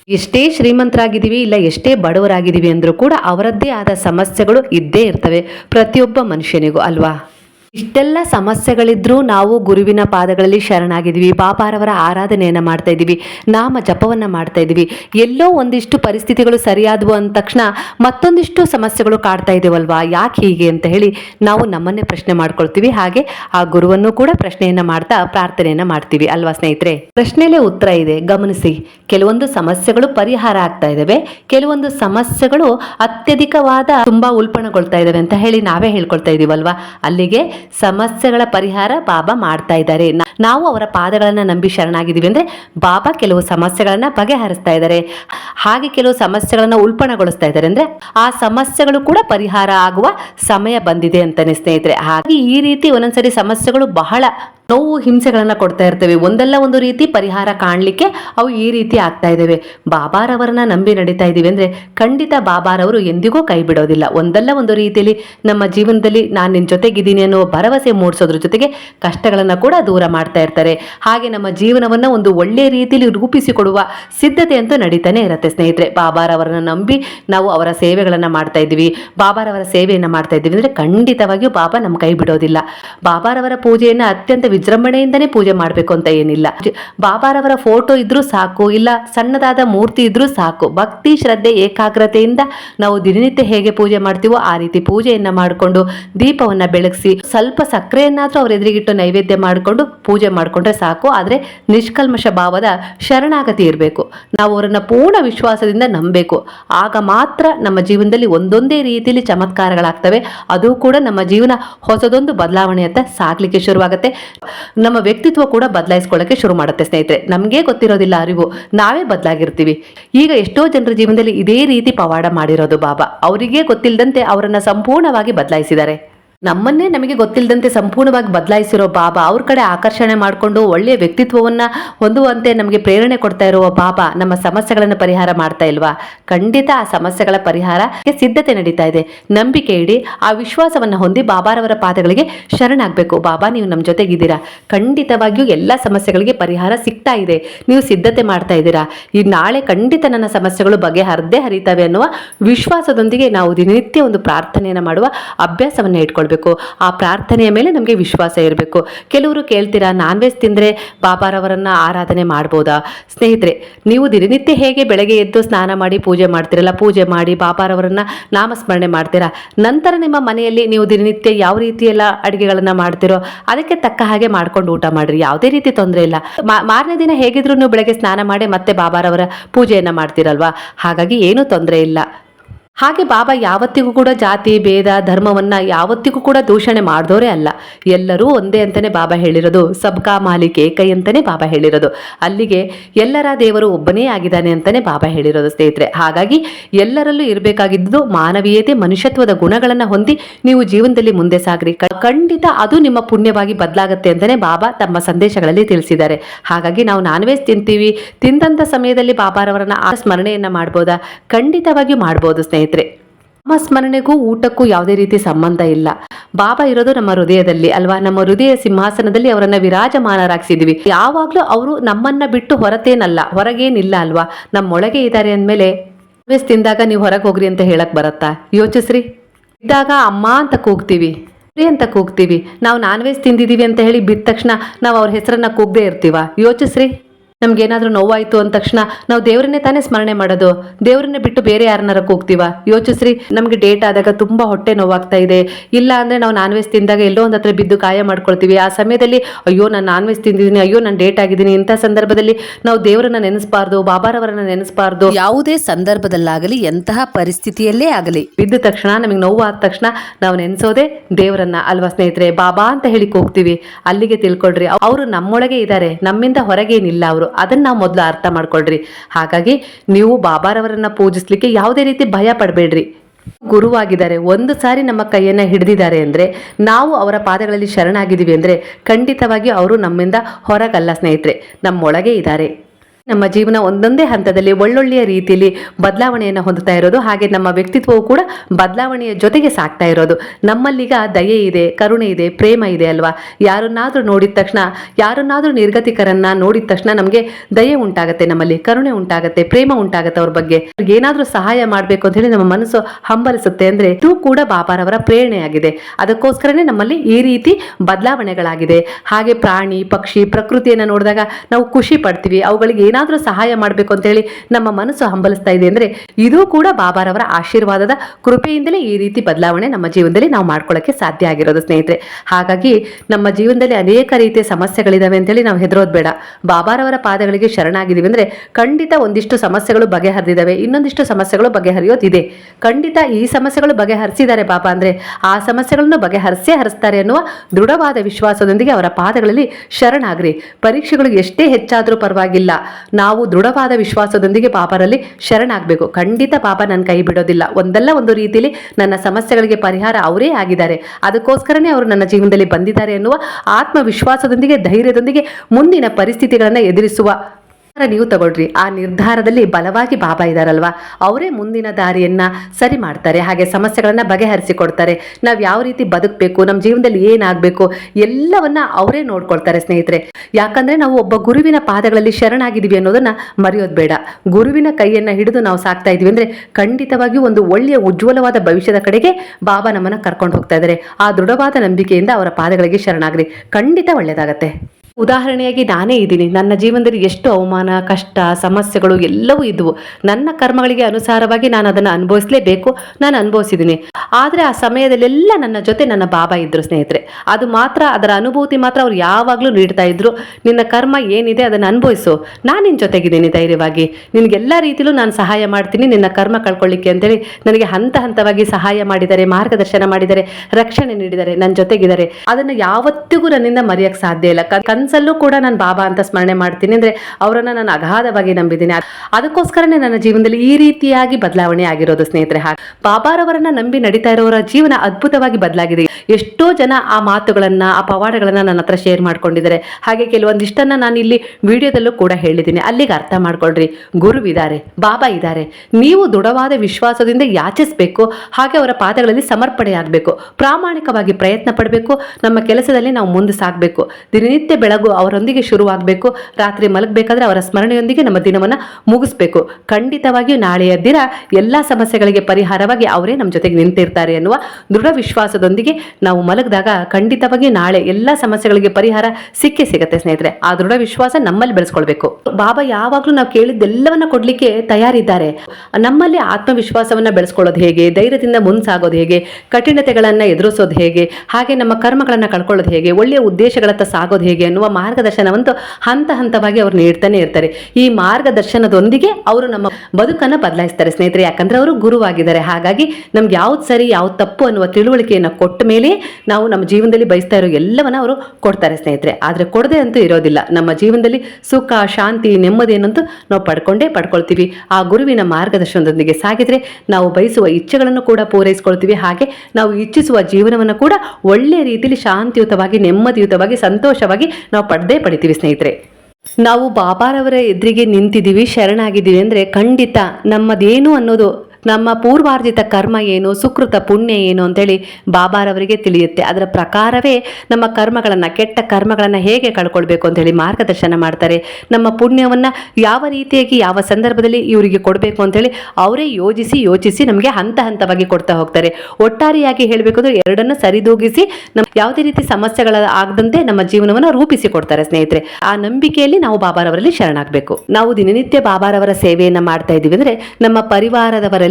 ಎಷ್ಟೇ ಶ್ರೀಮಂತರಾಗಿದ್ದೀವಿ ಇಲ್ಲ ಎಷ್ಟೇ ಬಡವರಾಗಿದ್ದೀವಿ ಅಂದರೂ ಕೂಡ ಅವರದ್ದೇ ಆದ ಸಮಸ್ಯೆಗಳು ಇದ್ದೇ ಇರ್ತವೆ ಪ್ರತಿಯೊಬ್ಬ ಮನುಷ್ಯನಿಗೂ ಅಲ್ವಾ? ಇಷ್ಟೆಲ್ಲ ಸಮಸ್ಯೆಗಳಿದ್ರೂ ನಾವು ಗುರುವಿನ ಪಾದಗಳಲ್ಲಿ ಶರಣಾಗಿದ್ದೀವಿ. ಬಾಬಾರವರ ಆರಾಧನೆಯನ್ನು ಮಾಡ್ತಾ ಇದ್ದೀವಿ. ನಾಮ ಜಪವನ್ನು ಮಾಡ್ತಾ ಇದ್ದೀವಿ. ಎಲ್ಲೋ ಒಂದಿಷ್ಟು ಪರಿಸ್ಥಿತಿಗಳು ಸರಿಯಾದವು ಅಂದ ತಕ್ಷಣ ಮತ್ತೊಂದಿಷ್ಟು ಸಮಸ್ಯೆಗಳು ಕಾಡ್ತಾ ಇದ್ದೇವಲ್ವಾ ಯಾಕೆ ಹೀಗೆ ಅಂತ ಹೇಳಿ ನಾವು ನಮ್ಮನ್ನೇ ಪ್ರಶ್ನೆ ಮಾಡ್ಕೊಳ್ತೀವಿ. ಹಾಗೆ ಆ ಗುರುವನ್ನು ಕೂಡ ಪ್ರಶ್ನೆಯನ್ನು ಮಾಡ್ತಾ ಪ್ರಾರ್ಥನೆಯನ್ನು ಮಾಡ್ತೀವಿ. ಅಲ್ವಾ ಸ್ನೇಹಿತರೆ? ಪ್ರಶ್ನೆಲೇ ಉತ್ತರ ಇದೆ. ಗಮನಿಸಿ. ಕೆಲವೊಂದು ಸಮಸ್ಯೆಗಳು ಪರಿಹಾರ ಆಗ್ತಾ ಇದ್ದಾವೆ ಕೆಲವೊಂದು ಸಮಸ್ಯೆಗಳು ಅತ್ಯಧಿಕವಾದ ತುಂಬಾ ಉಲ್ಪಣಗೊಳ್ತಾ ಇದ್ದಾವೆ ಅಂತ ಹೇಳಿ ನಾವೇ ಹೇಳ್ಕೊಳ್ತಾ ಇದೀವಲ್ವಾ ಅಲ್ಲಿಗೆ ಸಮಸ್ಯೆಗಳ ಪರಿಹಾರ ಬಾಬಾ ಮಾಡ್ತಾ ಇದ್ದಾರೆ. ನಾವು ಅವರ ಪಾದಗಳನ್ನ ನಂಬಿ ಶರಣಾಗಿದ್ದೀವಿ ಅಂದ್ರೆ ಬಾಬಾ ಕೆಲವು ಸಮಸ್ಯೆಗಳನ್ನ ಬಗೆಹರಿಸ್ತಾ ಇದ್ದಾರೆ. ಹಾಗೆ ಕೆಲವು ಸಮಸ್ಯೆಗಳನ್ನ ಉಲ್ಪಣಗೊಳಿಸ್ತಾ ಇದ್ದಾರೆ ಅಂದ್ರೆ ಆ ಸಮಸ್ಯೆಗಳು ಕೂಡ ಪರಿಹಾರ ಆಗುವ ಸಮಯ ಬಂದಿದೆ ಅಂತಾನೆ ಸ್ನೇಹಿತರೆ. ಹಾಗೆ ಈ ರೀತಿ ಒಂದೊಂದ್ಸರಿ ಸಮಸ್ಯೆಗಳು ಬಹಳ ನೋವು ಹಿಂಸೆಗಳನ್ನು ಕೊಡ್ತಾ ಇರ್ತೇವೆ. ಒಂದಲ್ಲ ಒಂದು ರೀತಿ ಪರಿಹಾರ ಕಾಣಲಿಕ್ಕೆ ಅವು ಈ ರೀತಿ ಆಗ್ತಾ ಇದ್ದಾವೆ ಬಾಬಾರವರನ್ನ ನಂಬಿ ನಡೀತಾ ಇದ್ದೀವಿ ಅಂದ್ರೆ ಖಂಡಿತ ಬಾಬಾರವರು ಎಂದಿಗೂ ಕೈ ಬಿಡೋದಿಲ್ಲ. ಒಂದಲ್ಲ ಒಂದು ರೀತಿಯಲ್ಲಿ ನಮ್ಮ ಜೀವನದಲ್ಲಿ ನಾನು ನಿನ್ನ ಜೊತೆಗಿದ್ದೀನಿ ಅನ್ನೋ ಭರವಸೆ ಮೂಡಿಸೋದ್ರ ಜೊತೆಗೆ ಕಷ್ಟಗಳನ್ನು ಕೂಡ ದೂರ ಮಾಡ್ತಾ ಇರ್ತಾರೆ. ಹಾಗೆ ನಮ್ಮ ಜೀವನವನ್ನ ಒಂದು ಒಳ್ಳೆಯ ರೀತಿಯಲ್ಲಿ ರೂಪಿಸಿಕೊಡುವ ಸಿದ್ಧತೆ ಅಂತೂ ನಡೀತಾನೆ ಇರುತ್ತೆ ಸ್ನೇಹಿತರೆ. ಬಾಬಾರವರನ್ನ ನಂಬಿ ನಾವು ಅವರ ಸೇವೆಗಳನ್ನು ಮಾಡ್ತಾ ಇದ್ದೀವಿ. ಬಾಬಾರವರ ಸೇವೆಯನ್ನು ಮಾಡ್ತಾ ಇದ್ದೀವಿ ಅಂದ್ರೆ ಖಂಡಿತವಾಗಿಯೂ ಬಾಬಾ ನಮ್ಮ ಕೈ ಬಿಡೋದಿಲ್ಲ. ಬಾಬಾರವರ ಪೂಜೆಯನ್ನು ಅತ್ಯಂತ ವಿಜೃಂಭಣೆಯಿಂದನೇ ಪೂಜೆ ಮಾಡಬೇಕು ಅಂತ ಏನಿಲ್ಲ. ಬಾಬಾರವರ ಫೋಟೋ ಇದ್ರೂ ಸಾಕು, ಇಲ್ಲ ಸಣ್ಣದಾದ ಮೂರ್ತಿ ಇದ್ರೂ ಸಾಕು. ಭಕ್ತಿ, ಶ್ರದ್ಧೆ, ಏಕಾಗ್ರತೆಯಿಂದ ನಾವು ದಿನನಿತ್ಯ ಹೇಗೆ ಪೂಜೆ ಮಾಡ್ತೀವೋ ಆ ರೀತಿ ಪೂಜೆಯನ್ನ ಮಾಡಿಕೊಂಡು ದೀಪವನ್ನ ಬೆಳಗಿಸಿ, ಸ್ವಲ್ಪ ಸಕ್ಕರೆಯನ್ನಾದ್ರೂ ಅವ್ರ ಎದುರಿಗಿಟ್ಟು ನೈವೇದ್ಯ ಮಾಡಿಕೊಂಡು ಪೂಜೆ ಮಾಡಿಕೊಂಡ್ರೆ ಸಾಕು. ಆದ್ರೆ ನಿಷ್ಕಲ್ಮಶ ಭಾವದ ಶರಣಾಗತಿ ಇರಬೇಕು. ನಾವು ಅವರನ್ನ ಪೂರ್ಣ ವಿಶ್ವಾಸದಿಂದ ನಂಬಬೇಕು. ಆಗ ಮಾತ್ರ ನಮ್ಮ ಜೀವನದಲ್ಲಿ ಒಂದೊಂದೇ ರೀತಿಯಲ್ಲಿ ಚಮತ್ಕಾರಗಳಾಗ್ತವೆ. ಅದು ಕೂಡ ನಮ್ಮ ಜೀವನ ಹೊಸದೊಂದು ಬದಲಾವಣೆಯತ್ತ ಸಾಗಲಿಕ್ಕೆ ಶುರುವಾಗುತ್ತೆ. ನಮ್ಮ ವ್ಯಕ್ತಿತ್ವ ಕೂಡ ಬದಲಾಯಿಸ್ಕೊಳ್ಳೋಕೆ ಶುರು ಮಾಡುತ್ತೆ, ಸ್ನೇಹಿತರೆ. ನಮಗೆ ಗೊತ್ತಿರೋದಿಲ್ಲ ಅರಿವು, ನಾವೇ ಬದಲಾಗಿರ್ತೀವಿ. ಈಗ ಎಷ್ಟೋ ಜನರ ಜೀವನದಲ್ಲಿ ಇದೇ ರೀತಿ ಪವಾಡ ಮಾಡಿರೋದು ಬಾಬಾ. ಅವರಿಗೆ ಗೊತ್ತಿಲ್ಲದಂತೆ ಅವರನ್ನು ಸಂಪೂರ್ಣವಾಗಿ ಬದಲಾಯಿಸಿದ್ದಾರೆ. ನಮ್ಮನ್ನೇ ನಮಗೆ ಗೊತ್ತಿಲ್ಲದಂತೆ ಸಂಪೂರ್ಣವಾಗಿ ಬದಲಾಯಿಸಿರೋ ಬಾಬಾ ಅವ್ರ ಕಡೆ ಆಕರ್ಷಣೆ ಮಾಡಿಕೊಂಡು ಒಳ್ಳೆಯ ವ್ಯಕ್ತಿತ್ವವನ್ನ ಹೊಂದುವಂತೆ ನಮಗೆ ಪ್ರೇರಣೆ ಕೊಡ್ತಾ ಇರುವ ಬಾಬಾ ನಮ್ಮ ಸಮಸ್ಯೆಗಳನ್ನು ಪರಿಹಾರ ಮಾಡ್ತಾ ಇಲ್ವಾ? ಖಂಡಿತ ಆ ಸಮಸ್ಯೆಗಳ ಪರಿಹಾರಕ್ಕೆ ಸಿದ್ಧತೆ ನಡೀತಾ ಇದೆ. ನಂಬಿಕೆ ಇಡಿ, ಆ ವಿಶ್ವಾಸವನ್ನ ಹೊಂದಿ ಬಾಬಾರವರ ಪಾದಗಳಿಗೆ ಶರಣಾಗಬೇಕು. ಬಾಬಾ, ನೀವು ನಮ್ಮ ಜೊತೆಗಿದ್ದೀರಾ? ಖಂಡಿತವಾಗಿಯೂ ಎಲ್ಲ ಸಮಸ್ಯೆಗಳಿಗೆ ಪರಿಹಾರ ಸಿಗ್ತಾ ಇದೆ. ನೀವು ಸಿದ್ಧತೆ ಮಾಡ್ತಾ ಇದ್ದೀರಾ? ಈ ನಾಳೆ ಖಂಡಿತ ನನ್ನ ಸಮಸ್ಯೆಗಳು ಬಗೆಹರದೇ ಹರಿತವೆ ಅನ್ನುವ ವಿಶ್ವಾಸದೊಂದಿಗೆ ನಾವು ದಿನನಿತ್ಯ ಒಂದು ಪ್ರಾರ್ಥನೆಯನ್ನು ಮಾಡುವ ಅಭ್ಯಾಸವನ್ನು ಇಟ್ಕೊಳ್ಬೇಕು. ಆ ಪ್ರಾರ್ಥನೆಯ ಮೇಲೆ ನಮಗೆ ವಿಶ್ವಾಸ ಇರಬೇಕು. ಕೆಲವರು ಕೇಳ್ತೀರಾ ನಾನ್ ವೆಜ್ ತಿಂದರೆ ಬಾಬಾರವರನ್ನು ಆರಾಧನೆ ಮಾಡ್ಬೋದಾ? ಸ್ನೇಹಿತರೆ, ನೀವು ದಿನನಿತ್ಯ ಹೇಗೆ ಬೆಳಗ್ಗೆ ಎದ್ದು ಸ್ನಾನ ಮಾಡಿ ಪೂಜೆ ಮಾಡ್ತೀರಲ್ಲ, ಪೂಜೆ ಮಾಡಿ ಬಾಬಾರವರನ್ನು ನಾಮಸ್ಮರಣೆ ಮಾಡ್ತೀರಾ? ನಂತರ ನಿಮ್ಮ ಮನೆಯಲ್ಲಿ ನೀವು ದಿನನಿತ್ಯ ಯಾವ ರೀತಿಯೆಲ್ಲ ಅಡುಗೆಗಳನ್ನ ಮಾಡ್ತೀರೋ, ಅದಕ್ಕೆ ತಕ್ಕ ಹಾಗೆ ಮಾಡ್ಕೊಂಡು ಊಟ ಮಾಡಿರಿ. ಯಾವುದೇ ರೀತಿ ತೊಂದರೆ ಇಲ್ಲ. ಮಾರನೇ ದಿನ ಹೇಗಿದ್ರು ನೀವು ಬೆಳಗ್ಗೆ ಸ್ನಾನ ಮಾಡಿ ಮತ್ತೆ ಬಾಬಾರವರ ಪೂಜೆಯನ್ನು ಮಾಡ್ತೀರಲ್ವಾ? ಹಾಗಾಗಿ ಏನೂ ತೊಂದರೆ ಇಲ್ಲ. ಹಾಗೆ ಬಾಬಾ ಯಾವತ್ತಿಗೂ ಕೂಡ ಜಾತಿ, ಭೇದ, ಧರ್ಮವನ್ನ ಯಾವತ್ತಿಗೂ ಕೂಡ ದೂಷಣೆ ಮಾಡಿದವರೇ ಅಲ್ಲ. ಎಲ್ಲರೂ ಒಂದೇ ಅಂತಾನೆ ಬಾಬಾ ಹೇಳಿರೋದು. ಸಬ್ಕಾ ಮಾಲಿಕ್ ಏಕೈ ಅಂತಾನೆ ಬಾಬಾ ಹೇಳಿರೋದು. ಅಲ್ಲಿಗೆ ಎಲ್ಲರ ದೇವರು ಒಬ್ಬನೇ ಆಗಿದ್ದಾನೆ ಅಂತಾನೆ ಬಾಬಾ ಹೇಳಿರೋದು ಸ್ನೇಹಿತರೆ. ಹಾಗಾಗಿ ಎಲ್ಲರಲ್ಲೂ ಇರಬೇಕಾಗಿದ್ದು ಮಾನವೀಯತೆ, ಮನುಷ್ಯತ್ವದ ಗುಣಗಳನ್ನ ಹೊಂದಿ ನೀವು ಜೀವನದಲ್ಲಿ ಮುಂದೆ ಸಾಗ್ರಿ. ಖಂಡಿತ ಅದು ನಿಮ್ಮ ಪುಣ್ಯವಾಗಿ ಬದಲಾಗುತ್ತೆ ಅಂತಾನೆ ಬಾಬಾ ತಮ್ಮ ಸಂದೇಶಗಳಲ್ಲಿ ತಿಳಿಸಿದ್ದಾರೆ. ಹಾಗಾಗಿ ನಾವು ನಾನ್ ವೆಜ್ ತಿಂತೀವಿ. ತಿಂದಂಥ ಸಮಯದಲ್ಲಿ ಬಾಬಾರವರನ್ನ ಆ ಸ್ಮರಣೆಯನ್ನ ಮಾಡ್ಬೋದಾ? ಖಂಡಿತವಾಗಿಯೂ ಮಾಡ್ಬೋದು ಸ್ನೇಹಿತರೆ. ನಮ್ಮ ಸ್ಮರಣೆಗೂ ಊಟಕ್ಕೂ ಯಾವುದೇ ರೀತಿ ಸಂಬಂಧ ಇಲ್ಲ. ಬಾಬಾ ಇರೋದು ನಮ್ಮ ಹೃದಯದಲ್ಲಿ ಅಲ್ವಾ? ನಮ್ಮ ಹೃದಯ ಸಿಂಹಾಸನದಲ್ಲಿ ಅವರನ್ನ ವಿರಾಜಮಾನರಾಗಿಸಿದ್ವಿ. ಯಾವಾಗ್ಲೂ ಅವರು ನಮ್ಮನ್ನ ಬಿಟ್ಟು ಹೊರತೇನಲ್ಲ, ಹೊರಗೇನಿಲ್ಲ ಅಲ್ವಾ? ನಮ್ಮೊಳಗೆ ಇದ್ದಾರೆ ಅಂದ್ಮೇಲೆ ನಾನ್ ತಿಂದಾಗ ನೀವು ಹೊರಗೆ ಹೋಗ್ರಿ ಅಂತ ಹೇಳಕ್ ಬರತ್ತಾ? ಯೋಚಿಸ್ರಿ. ಇದ್ದಾಗ ಅಮ್ಮ ಅಂತ ಕೂಗ್ತೀವಿ ಅಂತ ಕೂಗ್ತೀವಿ. ನಾವು ನಾನ್ ವೆಜ್ ತಿಂದಿದ್ದೀವಿ ಅಂತ ಹೇಳಿ ಬಿದ್ದ ತಕ್ಷಣ ನಾವು ಅವ್ರ ಹೆಸರನ್ನ ಕೂಗದೆ ಇರ್ತೀವ? ಯೋಚಿಸ್ರಿ. ನಮ್ಗೇನಾದ್ರೂ ನೋವಾಯ್ತು ಅಂದ ತಕ್ಷಣ ನಾವು ದೇವರನ್ನೇ ತಾನೇ ಸ್ಮರಣೆ ಮಾಡೋದು. ದೇವರನ್ನೇ ಬಿಟ್ಟು ಬೇರೆ ಯಾರನ್ನಾರ ಕೂಗ್ತೀವ? ಯೋಚಿಸ್ರಿ ನಮ್ಗೆ ಡೇಟ್ ಆದಾಗ ತುಂಬಾ ಹೊಟ್ಟೆ ನೋವಾಗ್ತಾ ಇದೆ. ಇಲ್ಲ ಅಂದ್ರೆ ನಾವು ನಾನ್ ವೆಜ್ ತಿಂದಾಗ ಎಲ್ಲೋ ಒಂದ್ ಹತ್ರ ಬಿದ್ದು ಕಾಯ ಮಾಡ್ಕೊಳ್ತೀವಿ. ಆ ಸಮಯದಲ್ಲಿ ಅಯ್ಯೋ ನಾನು ನಾನ್ ವೆಜ್ ತಿಂದಿದ್ದೀನಿ ಅಯ್ಯೋ ನಾನು ಡೇಟ್ ಆಗಿದ್ದೀನಿ. ಇಂಥ ಸಂದರ್ಭದಲ್ಲಿ ನಾವು ದೇವರನ್ನ ನೆನೆಸಬಾರ್ದು ಬಾಬಾರವರನ್ನ ನೆನೆಸಬಾರ್ದು. ಯಾವುದೇ ಸಂದರ್ಭದಲ್ಲಾಗಲಿ ಎಂತಹ ಪರಿಸ್ಥಿತಿಯಲ್ಲೇ ಆಗಲಿ. ಬಿದ್ದ ತಕ್ಷಣ ನಮಗೆ ನೋವು ಆದ ತಕ್ಷಣ ನಾವು ನೆನೆಸೋದೇ ದೇವರನ್ನ ಅಲ್ವಾ ಸ್ನೇಹಿತರೆ? ಬಾಬಾ ಅಂತ ಹೇಳಿ ಹೋಗ್ತೀವಿ ಅಲ್ಲಿಗೆ ತಿಳ್ಕೊಳ್ರಿ. ಅವರು ನಮ್ಮೊಳಗೆ ಇದ್ದಾರೆ ನಮ್ಮಿಂದ ಹೊರಗೇನಿಲ್ಲ ಅವರು. ಅದನ್ನ ನಾವು ಮೊದಲು ಅರ್ಥ ಮಾಡ್ಕೊಳ್ರಿ. ಹಾಗಾಗಿ ನೀವು ಬಾಬಾರವರನ್ನ ಪೂಜಿಸ್ಲಿಕ್ಕೆ ಯಾವುದೇ ರೀತಿ ಭಯ ಪಡಬೇಡ್ರಿ. ಗುರುವಾಗಿದ್ದಾರೆ, ಒಂದು ಸಾರಿ ನಮ್ಮ ಕೈಯನ್ನ ಹಿಡಿದಿದ್ದಾರೆ ಅಂದ್ರೆ, ನಾವು ಅವರ ಪಾದಗಳಲ್ಲಿ ಶರಣಾಗಿದ್ದೀವಿ ಅಂದ್ರೆ ಖಂಡಿತವಾಗಿ ಅವರು ನಮ್ಮಿಂದ ಹೊರಗಲ್ಲ ಸ್ನೇಹಿತರೆ, ನಮ್ಮೊಳಗೆ ಇದ್ದಾರೆ. ನಮ್ಮ ಜೀವನ ಒಂದೊಂದೇ ಹಂತದಲ್ಲಿ ಒಳ್ಳೊಳ್ಳೆಯ ರೀತಿಯಲ್ಲಿ ಬದಲಾವಣೆಯನ್ನು ಹೊಂದುತ್ತಾ ಇರೋದು. ಹಾಗೆ ನಮ್ಮ ವ್ಯಕ್ತಿತ್ವವು ಕೂಡ ಬದಲಾವಣೆಯ ಜೊತೆಗೆ ಸಾಕ್ತಾ ಇರೋದು. ನಮ್ಮಲ್ಲಿಗ ದಯೆ ಇದೆ, ಕರುಣೆ ಇದೆ, ಪ್ರೇಮ ಇದೆ ಅಲ್ವಾ? ಯಾರನ್ನಾದರೂ ನೋಡಿದ ತಕ್ಷಣ, ಯಾರನ್ನಾದರೂ ನಿರ್ಗತಿಕರನ್ನ ನೋಡಿದ ತಕ್ಷಣ ನಮಗೆ ದಯೆ ಉಂಟಾಗುತ್ತೆ ನಮ್ಮಲ್ಲಿ, ಕರುಣೆ ಉಂಟಾಗುತ್ತೆ, ಪ್ರೇಮ ಉಂಟಾಗುತ್ತೆ ಅವ್ರ ಬಗ್ಗೆ. ಏನಾದರೂ ಸಹಾಯ ಮಾಡಬೇಕು ಅಂತ ಹೇಳಿ ನಮ್ಮ ಮನಸ್ಸು ಹಂಬಲಿಸುತ್ತೆ ಅಂದ್ರೆ ಇದು ಕೂಡ ಬಾಬಾರವರ ಪ್ರೇರಣೆಯಾಗಿದೆ. ಅದಕ್ಕೋಸ್ಕರನೇ ನಮ್ಮಲ್ಲಿ ಈ ರೀತಿ ಬದಲಾವಣೆಗಳಾಗಿದೆ. ಹಾಗೆ ಪ್ರಾಣಿ, ಪಕ್ಷಿ, ಪ್ರಕೃತಿಯನ್ನು ನೋಡಿದಾಗ ನಾವು ಖುಷಿ ಪಡ್ತೀವಿ. ಅವುಗಳಿಗೆ ಏನಾದರೂ ಸಹಾಯ ಮಾಡಬೇಕು ಅಂತ ಹೇಳಿ ನಮ್ಮ ಮನಸ್ಸು ಹಂಬಲಿಸ್ತಾ ಇದೆ ಅಂದರೆ ಇದು ಕೂಡ ಬಾಬಾರವರ ಆಶೀರ್ವಾದದ ಕೃಪೆಯಿಂದಲೇ ಈ ರೀತಿ ಬದಲಾವಣೆ ನಮ್ಮ ಜೀವನದಲ್ಲಿ ನಾವು ಮಾಡ್ಕೊಳ್ಳೋಕ್ಕೆ ಸಾಧ್ಯ ಆಗಿರೋದು, ಸ್ನೇಹಿತರೆ. ಹಾಗಾಗಿ ನಮ್ಮ ಜೀವನದಲ್ಲಿ ಅನೇಕ ರೀತಿಯ ಸಮಸ್ಯೆಗಳಿದಾವೆ ಅಂತೇಳಿ ನಾವು ಹೆದರೋದು ಬೇಡ. ಬಾಬಾರವರ ಪಾದಗಳಿಗೆ ಶರಣಾಗಿದ್ದೀವಿ ಅಂದರೆ ಖಂಡಿತ ಒಂದಿಷ್ಟು ಸಮಸ್ಯೆಗಳು ಬಗೆಹರಿದಿದ್ದಾವೆ, ಇನ್ನೊಂದಿಷ್ಟು ಸಮಸ್ಯೆಗಳು ಬಗೆಹರಿಯೋದಿದೆ. ಖಂಡಿತ ಈ ಸಮಸ್ಯೆಗಳು ಬಗೆಹರಿಸಿದ್ದಾರೆ ಬಾಬಾ ಅಂದರೆ ಆ ಸಮಸ್ಯೆಗಳನ್ನು ಬಗೆಹರಿಸೇ ಹರಿಸ್ತಾರೆ ಅನ್ನುವ ದೃಢವಾದ ವಿಶ್ವಾಸದೊಂದಿಗೆ ಅವರ ಪಾದಗಳಲ್ಲಿ ಶರಣಾಗ್ರಿ. ಪರೀಕ್ಷೆಗಳು ಎಷ್ಟೇ ಹೆಚ್ಚಾದರೂ ಪರವಾಗಿಲ್ಲ. ನಾವು ದೃಢವಾದ ವಿಶ್ವಾಸದೊಂದಿಗೆ ಪಾಪರಲ್ಲಿ ಶರಣಾಗಬೇಕು. ಖಂಡಿತ ಪಾಪ ನನ್ನ ಕೈ ಬಿಡೋದಿಲ್ಲ. ಒಂದಲ್ಲ ಒಂದು ರೀತಿಯಲ್ಲಿ ನನ್ನ ಸಮಸ್ಯೆಗಳಿಗೆ ಪರಿಹಾರ ಅವರೇ ಆಗಿದ್ದಾರೆ. ಅದಕ್ಕೋಸ್ಕರನೇ ಅವರು ನನ್ನ ಜೀವನದಲ್ಲಿ ಬಂದಿದ್ದಾರೆ ಎನ್ನುವ ಆತ್ಮವಿಶ್ವಾಸದೊಂದಿಗೆ, ಧೈರ್ಯದೊಂದಿಗೆ ಮುಂದಿನ ಪರಿಸ್ಥಿತಿಗಳನ್ನು ಎದುರಿಸುವ ನೀವು ತಗೊಳ್ರಿ. ಆ ನಿರ್ಧಾರದಲ್ಲಿ ಬಲವಾಗಿ ಬಾಬಾ ಇದಾರಲ್ವಾ? ಅವರೇ ಮುಂದಿನ ದಾರಿಯನ್ನ ಸರಿ ಮಾಡ್ತಾರೆ, ಹಾಗೆ ಸಮಸ್ಯೆಗಳನ್ನ ಬಗೆಹರಿಸಿಕೊಡ್ತಾರೆ. ನಾವು ಯಾವ ರೀತಿ ಬದುಕಬೇಕು ನಮ್ಮ ಜೀವನದಲ್ಲಿ ಏನಾಗಬೇಕು, ಎಲ್ಲವನ್ನ ಅವರೇ ನೋಡ್ಕೊಳ್ತಾರೆ ಸ್ನೇಹಿತರೆ. ಯಾಕಂದ್ರೆ ನಾವು ಒಬ್ಬ ಗುರುವಿನ ಪಾದಗಳಲ್ಲಿ ಶರಣಾಗಿದ್ದೀವಿ ಅನ್ನೋದನ್ನ ಮರೆಯೋದು ಬೇಡ. ಗುರುವಿನ ಕೈಯನ್ನ ಹಿಡಿದು ನಾವು ಸಾಕ್ತಾ ಇದೀವಿ ಅಂದ್ರೆ ಖಂಡಿತವಾಗಿಯೂ ಒಂದು ಒಳ್ಳೆಯ ಉಜ್ವಲವಾದ ಭವಿಷ್ಯದ ಕಡೆಗೆ ಬಾಬಾ ನಮ್ಮನ್ನ ಕರ್ಕೊಂಡು ಹೋಗ್ತಾ ಇದ್ದಾರೆ ಆ ದೃಢವಾದ ನಂಬಿಕೆಯಿಂದ ಅವರ ಪಾದಗಳಿಗೆ ಶರಣಾಗ್ರಿ. ಖಂಡಿತ ಒಳ್ಳೇದಾಗತ್ತೆ. ಉದಾಹರಣೆಯಾಗಿ ನಾನೇ ಇದ್ದೀನಿ. ನನ್ನ ಜೀವನದಲ್ಲಿ ಎಷ್ಟು ಅವಮಾನ, ಕಷ್ಟ, ಸಮಸ್ಯೆಗಳು ಎಲ್ಲವೂ ಇದ್ವು. ನನ್ನ ಕರ್ಮಗಳಿಗೆ ಅನುಸಾರವಾಗಿ ನಾನು ಅದನ್ನು ಅನುಭವಿಸಲೇಬೇಕು. ನಾನು ಅನುಭವಿಸಿದ್ದೀನಿ. ಆದರೆ ಆ ಸಮಯದಲ್ಲೆಲ್ಲ ನನ್ನ ಜೊತೆ ನನ್ನ ಬಾಬಾ ಇದ್ದರು ಸ್ನೇಹಿತರೆ. ಅದು ಮಾತ್ರ, ಅದರ ಅನುಭೂತಿ ಮಾತ್ರ ಅವ್ರು ಯಾವಾಗಲೂ ನೀಡ್ತಾ ಇದ್ರು. ನಿನ್ನ ಕರ್ಮ ಏನಿದೆ ಅದನ್ನು ಅನುಭವಿಸು. ನಾನು ನಿನ್ನ ಜೊತೆಗಿದ್ದೀನಿ ಧೈರ್ಯವಾಗಿ. ನಿನಗೆಲ್ಲ ರೀತಿಲೂ ನಾನು ಸಹಾಯ ಮಾಡ್ತೀನಿ. ನಿನ್ನ ಕರ್ಮ ಕಳ್ಕೊಳ್ಳಿಕ್ಕೆ ಅಂತೇಳಿ ನನಗೆ ಹಂತ ಹಂತವಾಗಿ ಸಹಾಯ ಮಾಡಿದ್ದಾರೆ ಮಾರ್ಗದರ್ಶನ ಮಾಡಿದ್ದಾರೆ ರಕ್ಷಣೆ ನೀಡಿದ್ದಾರೆ ನನ್ನ ಜೊತೆಗಿದ್ದಾರೆ. ಅದನ್ನು ಯಾವತ್ತಿಗೂ ನನ್ನಿಂದ ಮರೆಯಕ್ಕೆ ಸಾಧ್ಯ ಇಲ್ಲ. ಕ- ಕೂಡ ನಾನು ಬಾಬಾ ಅಂತ ಸ್ಮರಣೆ ಮಾಡ್ತೀನಿ. ಅಂದ್ರೆ ಅವರನ್ನು ನಾನು ಅಗಾಧವಾಗಿ ನಂಬಿದ್ದೀನಿ. ಅದಕ್ಕೋಸ್ಕರನೇ ನನ್ನ ಜೀವನದಲ್ಲಿ ಈ ರೀತಿಯಾಗಿ ಬದಲಾವಣೆ ಆಗಿರೋದು ಸ್ನೇಹಿತರೆ. ಹಾಗೆ ಬಾಬಾರವರನ್ನ ನಂಬಿ ನಡೀತಾ ಇರೋರ ಜೀವನ ಅದ್ಭುತವಾಗಿ ಬದಲಾಗಿದೆ. ಎಷ್ಟೋ ಜನ ಆ ಮಾತುಗಳನ್ನ, ಆ ಪವಾಡಗಳನ್ನ ನನ್ನ ಹತ್ರ ಶೇರ್ ಮಾಡ್ಕೊಂಡಿದ್ದಾರೆ. ಹಾಗೆ ಕೆಲವೊಂದಿಷ್ಟನ್ನು ನಾನು ಇಲ್ಲಿ ವಿಡಿಯೋದಲ್ಲೂ ಕೂಡ ಹೇಳಿದ್ದೀನಿ. ಅಲ್ಲಿಗೆ ಅರ್ಥ ಮಾಡ್ಕೊಳ್ರಿ. ಗುರುವಿದ್ದಾರೆ ಬಾಬಾ ಇದ್ದಾರೆ ನೀವು ದೃಢವಾದ ವಿಶ್ವಾಸದಿಂದ ಯಾಚಿಸಬೇಕು, ಹಾಗೆ ಅವರ ಪಾದಗಳಲ್ಲಿ ಸಮರ್ಪಣೆಯಾಗಬೇಕು. ಪ್ರಾಮಾಣಿಕವಾಗಿ ಪ್ರಯತ್ನ ಪಡಬೇಕು. ನಮ್ಮ ಕೆಲಸದಲ್ಲಿ ನಾವು ಮುಂದೆ ಸಾಗಬೇಕು. ದಿನನಿತ್ಯ ಬೆಳಗು ಅವರೊಂದಿಗೆ ಶುರುವಾಗಬೇಕು. ರಾತ್ರಿ ಮಲಗಬೇಕಾದ್ರೆ ಅವರ ಸ್ಮರಣೆಯೊಂದಿಗೆ ನಮ್ಮ ದಿನವನ್ನು ಮುಗಿಸ್ಬೇಕು. ಖಂಡಿತವಾಗಿಯೂ ನಾಳೆಯ ದಿನ ಎಲ್ಲ ಸಮಸ್ಯೆಗಳಿಗೆ ಪರಿಹಾರವಾಗಿ ಅವರೇ ನಮ್ಮ ಜೊತೆಗೆ ನಿಂತಿರ್ತಾರೆ ಅನ್ನುವ ದೃಢ ವಿಶ್ವಾಸದೊಂದಿಗೆ ನಾವು ಮಲಗಿದಾಗ ಖಂಡಿತವಾಗಿ ನಾಳೆ ಎಲ್ಲ ಸಮಸ್ಯೆಗಳಿಗೆ ಪರಿಹಾರ ಸಿಕ್ಕೇ ಸಿಗುತ್ತೆ ಸ್ನೇಹಿತರೆ. ಆ ದೃಢ ವಿಶ್ವಾಸ ನಮ್ಮಲ್ಲಿ ಬೆಳೆಸ್ಕೊಳ್ಬೇಕು. ಬಾಬಾ ಯಾವಾಗಲೂ ನಾವು ಕೇಳಿದ್ದೆಲ್ಲವನ್ನ ಕೊಡಲಿಕ್ಕೆ ತಯಾರಿದ್ದಾರೆ. ನಮ್ಮಲ್ಲಿ ಆತ್ಮವಿಶ್ವಾಸವನ್ನ ಬೆಳೆಸ್ಕೊಳ್ಳೋದು ಹೇಗೆ? ಧೈರ್ಯದಿಂದ ಮುನ್ಸಾಗೋದು ಹೇಗೆ? ಕಠಿಣತೆಗಳನ್ನ ಎದುರಿಸೋದು ಹೇಗೆ? ಹಾಗೆ ನಮ್ಮ ಕರ್ಮಗಳನ್ನು ಕಳ್ಕೊಳ್ಳೋದು ಹೇಗೆ? ಒಳ್ಳೆಯ ಉದ್ದೇಶಗಳತ್ತ ಸಾಗೋದು ಹೇಗೆ ಅನ್ನುವ ಮಾರ್ಗದರ್ಶನವಂತೂ ಹಂತ ಹಂತವಾಗಿ ಅವ್ರು ನೀಡ್ತಾನೆ ಇರ್ತಾರೆ. ಈ ಮಾರ್ಗದರ್ಶನದೊಂದಿಗೆ ಅವರು ನಮ್ಮ ಬದುಕನ್ನು ಬದಲಾಯಿಸ್ತಾರೆ ಸ್ನೇಹಿತರೆ. ಯಾಕಂದ್ರೆ ಅವರು ಗುರುವಾಗಿದ್ದಾರೆ. ಹಾಗಾಗಿ ನಮ್ಗೆ ಯಾವ್ದು ಸರಿ, ಯಾವ್ದು ತಪ್ಪು ಅನ್ನುವ ತಿಳುವಳಿಕೆಯನ್ನು ಕೊಟ್ಟ ಮೇಲೆ ನಾವು ನಮ್ಮ ಜೀವನದಲ್ಲಿ ಬಯಸ್ತಾ ಇರೋ ಎಲ್ಲವನ್ನ ಅವರು ಕೊಡ್ತಾರೆ ಸ್ನೇಹಿತರೆ. ಆದರೆ ಕೊಡದೆ ಅಂತೂ ಇರೋದಿಲ್ಲ. ನಮ್ಮ ಜೀವನದಲ್ಲಿ ಸುಖ, ಶಾಂತಿ ನೆಮ್ಮದಿಯನ್ನಂತೂ ನಾವು ಪಡ್ಕೊಂಡೇ ಪಡ್ಕೊಳ್ತೀವಿ. ಆ ಗುರುವಿನ ಮಾರ್ಗದರ್ಶನದೊಂದಿಗೆ ಸಾಗಿದ್ರೆ ನಾವು ಬಯಸುವ ಇಚ್ಛೆಗಳನ್ನು ಕೂಡ ಪೂರೈಸಿಕೊಳ್ತೀವಿ. ಹಾಗೆ ನಾವು ಇಚ್ಛಿಸುವ ಜೀವನವನ್ನು ಕೂಡ ಒಳ್ಳೆಯ ರೀತಿಯಲ್ಲಿ ಶಾಂತಿಯುತವಾಗಿ, ನೆಮ್ಮದಿಯುತವಾಗಿ, ಸಂತೋಷವಾಗಿ ನಾವು ಪಡೆದೇ ಪಡಿತೀವಿ ಸ್ನೇಹಿತರೆ. ನಾವು ಬಾಬಾರವರ ಎದುರಿಗೆ ನಿಂತಿದ್ದೀವಿ ಶರಣಾಗಿದ್ದೀವಿ ಅಂದರೆ ಖಂಡಿತ ನಮ್ಮದೇನು ಅನ್ನೋದು ನಮ್ಮ ಪೂರ್ವಾರ್ಜಿತ ಕರ್ಮ ಏನು, ಸುಕೃತ ಪುಣ್ಯ ಏನು ಅಂತೇಳಿ ಬಾಬಾರವರಿಗೆ ತಿಳಿಯುತ್ತೆ. ಅದರ ಪ್ರಕಾರವೇ ನಮ್ಮ ಕರ್ಮಗಳನ್ನು, ಕೆಟ್ಟ ಕರ್ಮಗಳನ್ನು ಹೇಗೆ ಕಳ್ಕೊಳ್ಬೇಕು ಅಂತೇಳಿ ಮಾರ್ಗದರ್ಶನ ಮಾಡ್ತಾರೆ. ನಮ್ಮ ಪುಣ್ಯವನ್ನು ಯಾವ ರೀತಿಯಾಗಿ, ಯಾವ ಸಂದರ್ಭದಲ್ಲಿ ಇವರಿಗೆ ಕೊಡಬೇಕು ಅಂತೇಳಿ ಅವರೇ ಯೋಜಿಸಿ, ಯೋಚಿಸಿ ನಮಗೆ ಹಂತ ಹಂತವಾಗಿ ಕೊಡ್ತಾ ಹೋಗ್ತಾರೆ. ಒಟ್ಟಾರೆಯಾಗಿ ಹೇಳಬೇಕು ಅಂದ್ರೆ ಎರಡನ್ನು ಸರಿದೂಗಿಸಿ ನಮ್ಮ ಯಾವುದೇ ರೀತಿ ಸಮಸ್ಯೆಗಳ ಆಗದಂತೆ ನಮ್ಮ ಜೀವನವನ್ನು ರೂಪಿಸಿ ಕೊಡ್ತಾರೆ ಸ್ನೇಹಿತರೆ. ಆ ನಂಬಿಕೆಯಲ್ಲಿ ನಾವು ಬಾಬಾರವರಲ್ಲಿ ಶರಣಾಗಬೇಕು. ನಾವು ದಿನನಿತ್ಯ ಬಾಬಾರವರ ಸೇವೆಯನ್ನು ಮಾಡ್ತಾ ಇದ್ದೀವಿ ಅಂದರೆ ನಮ್ಮ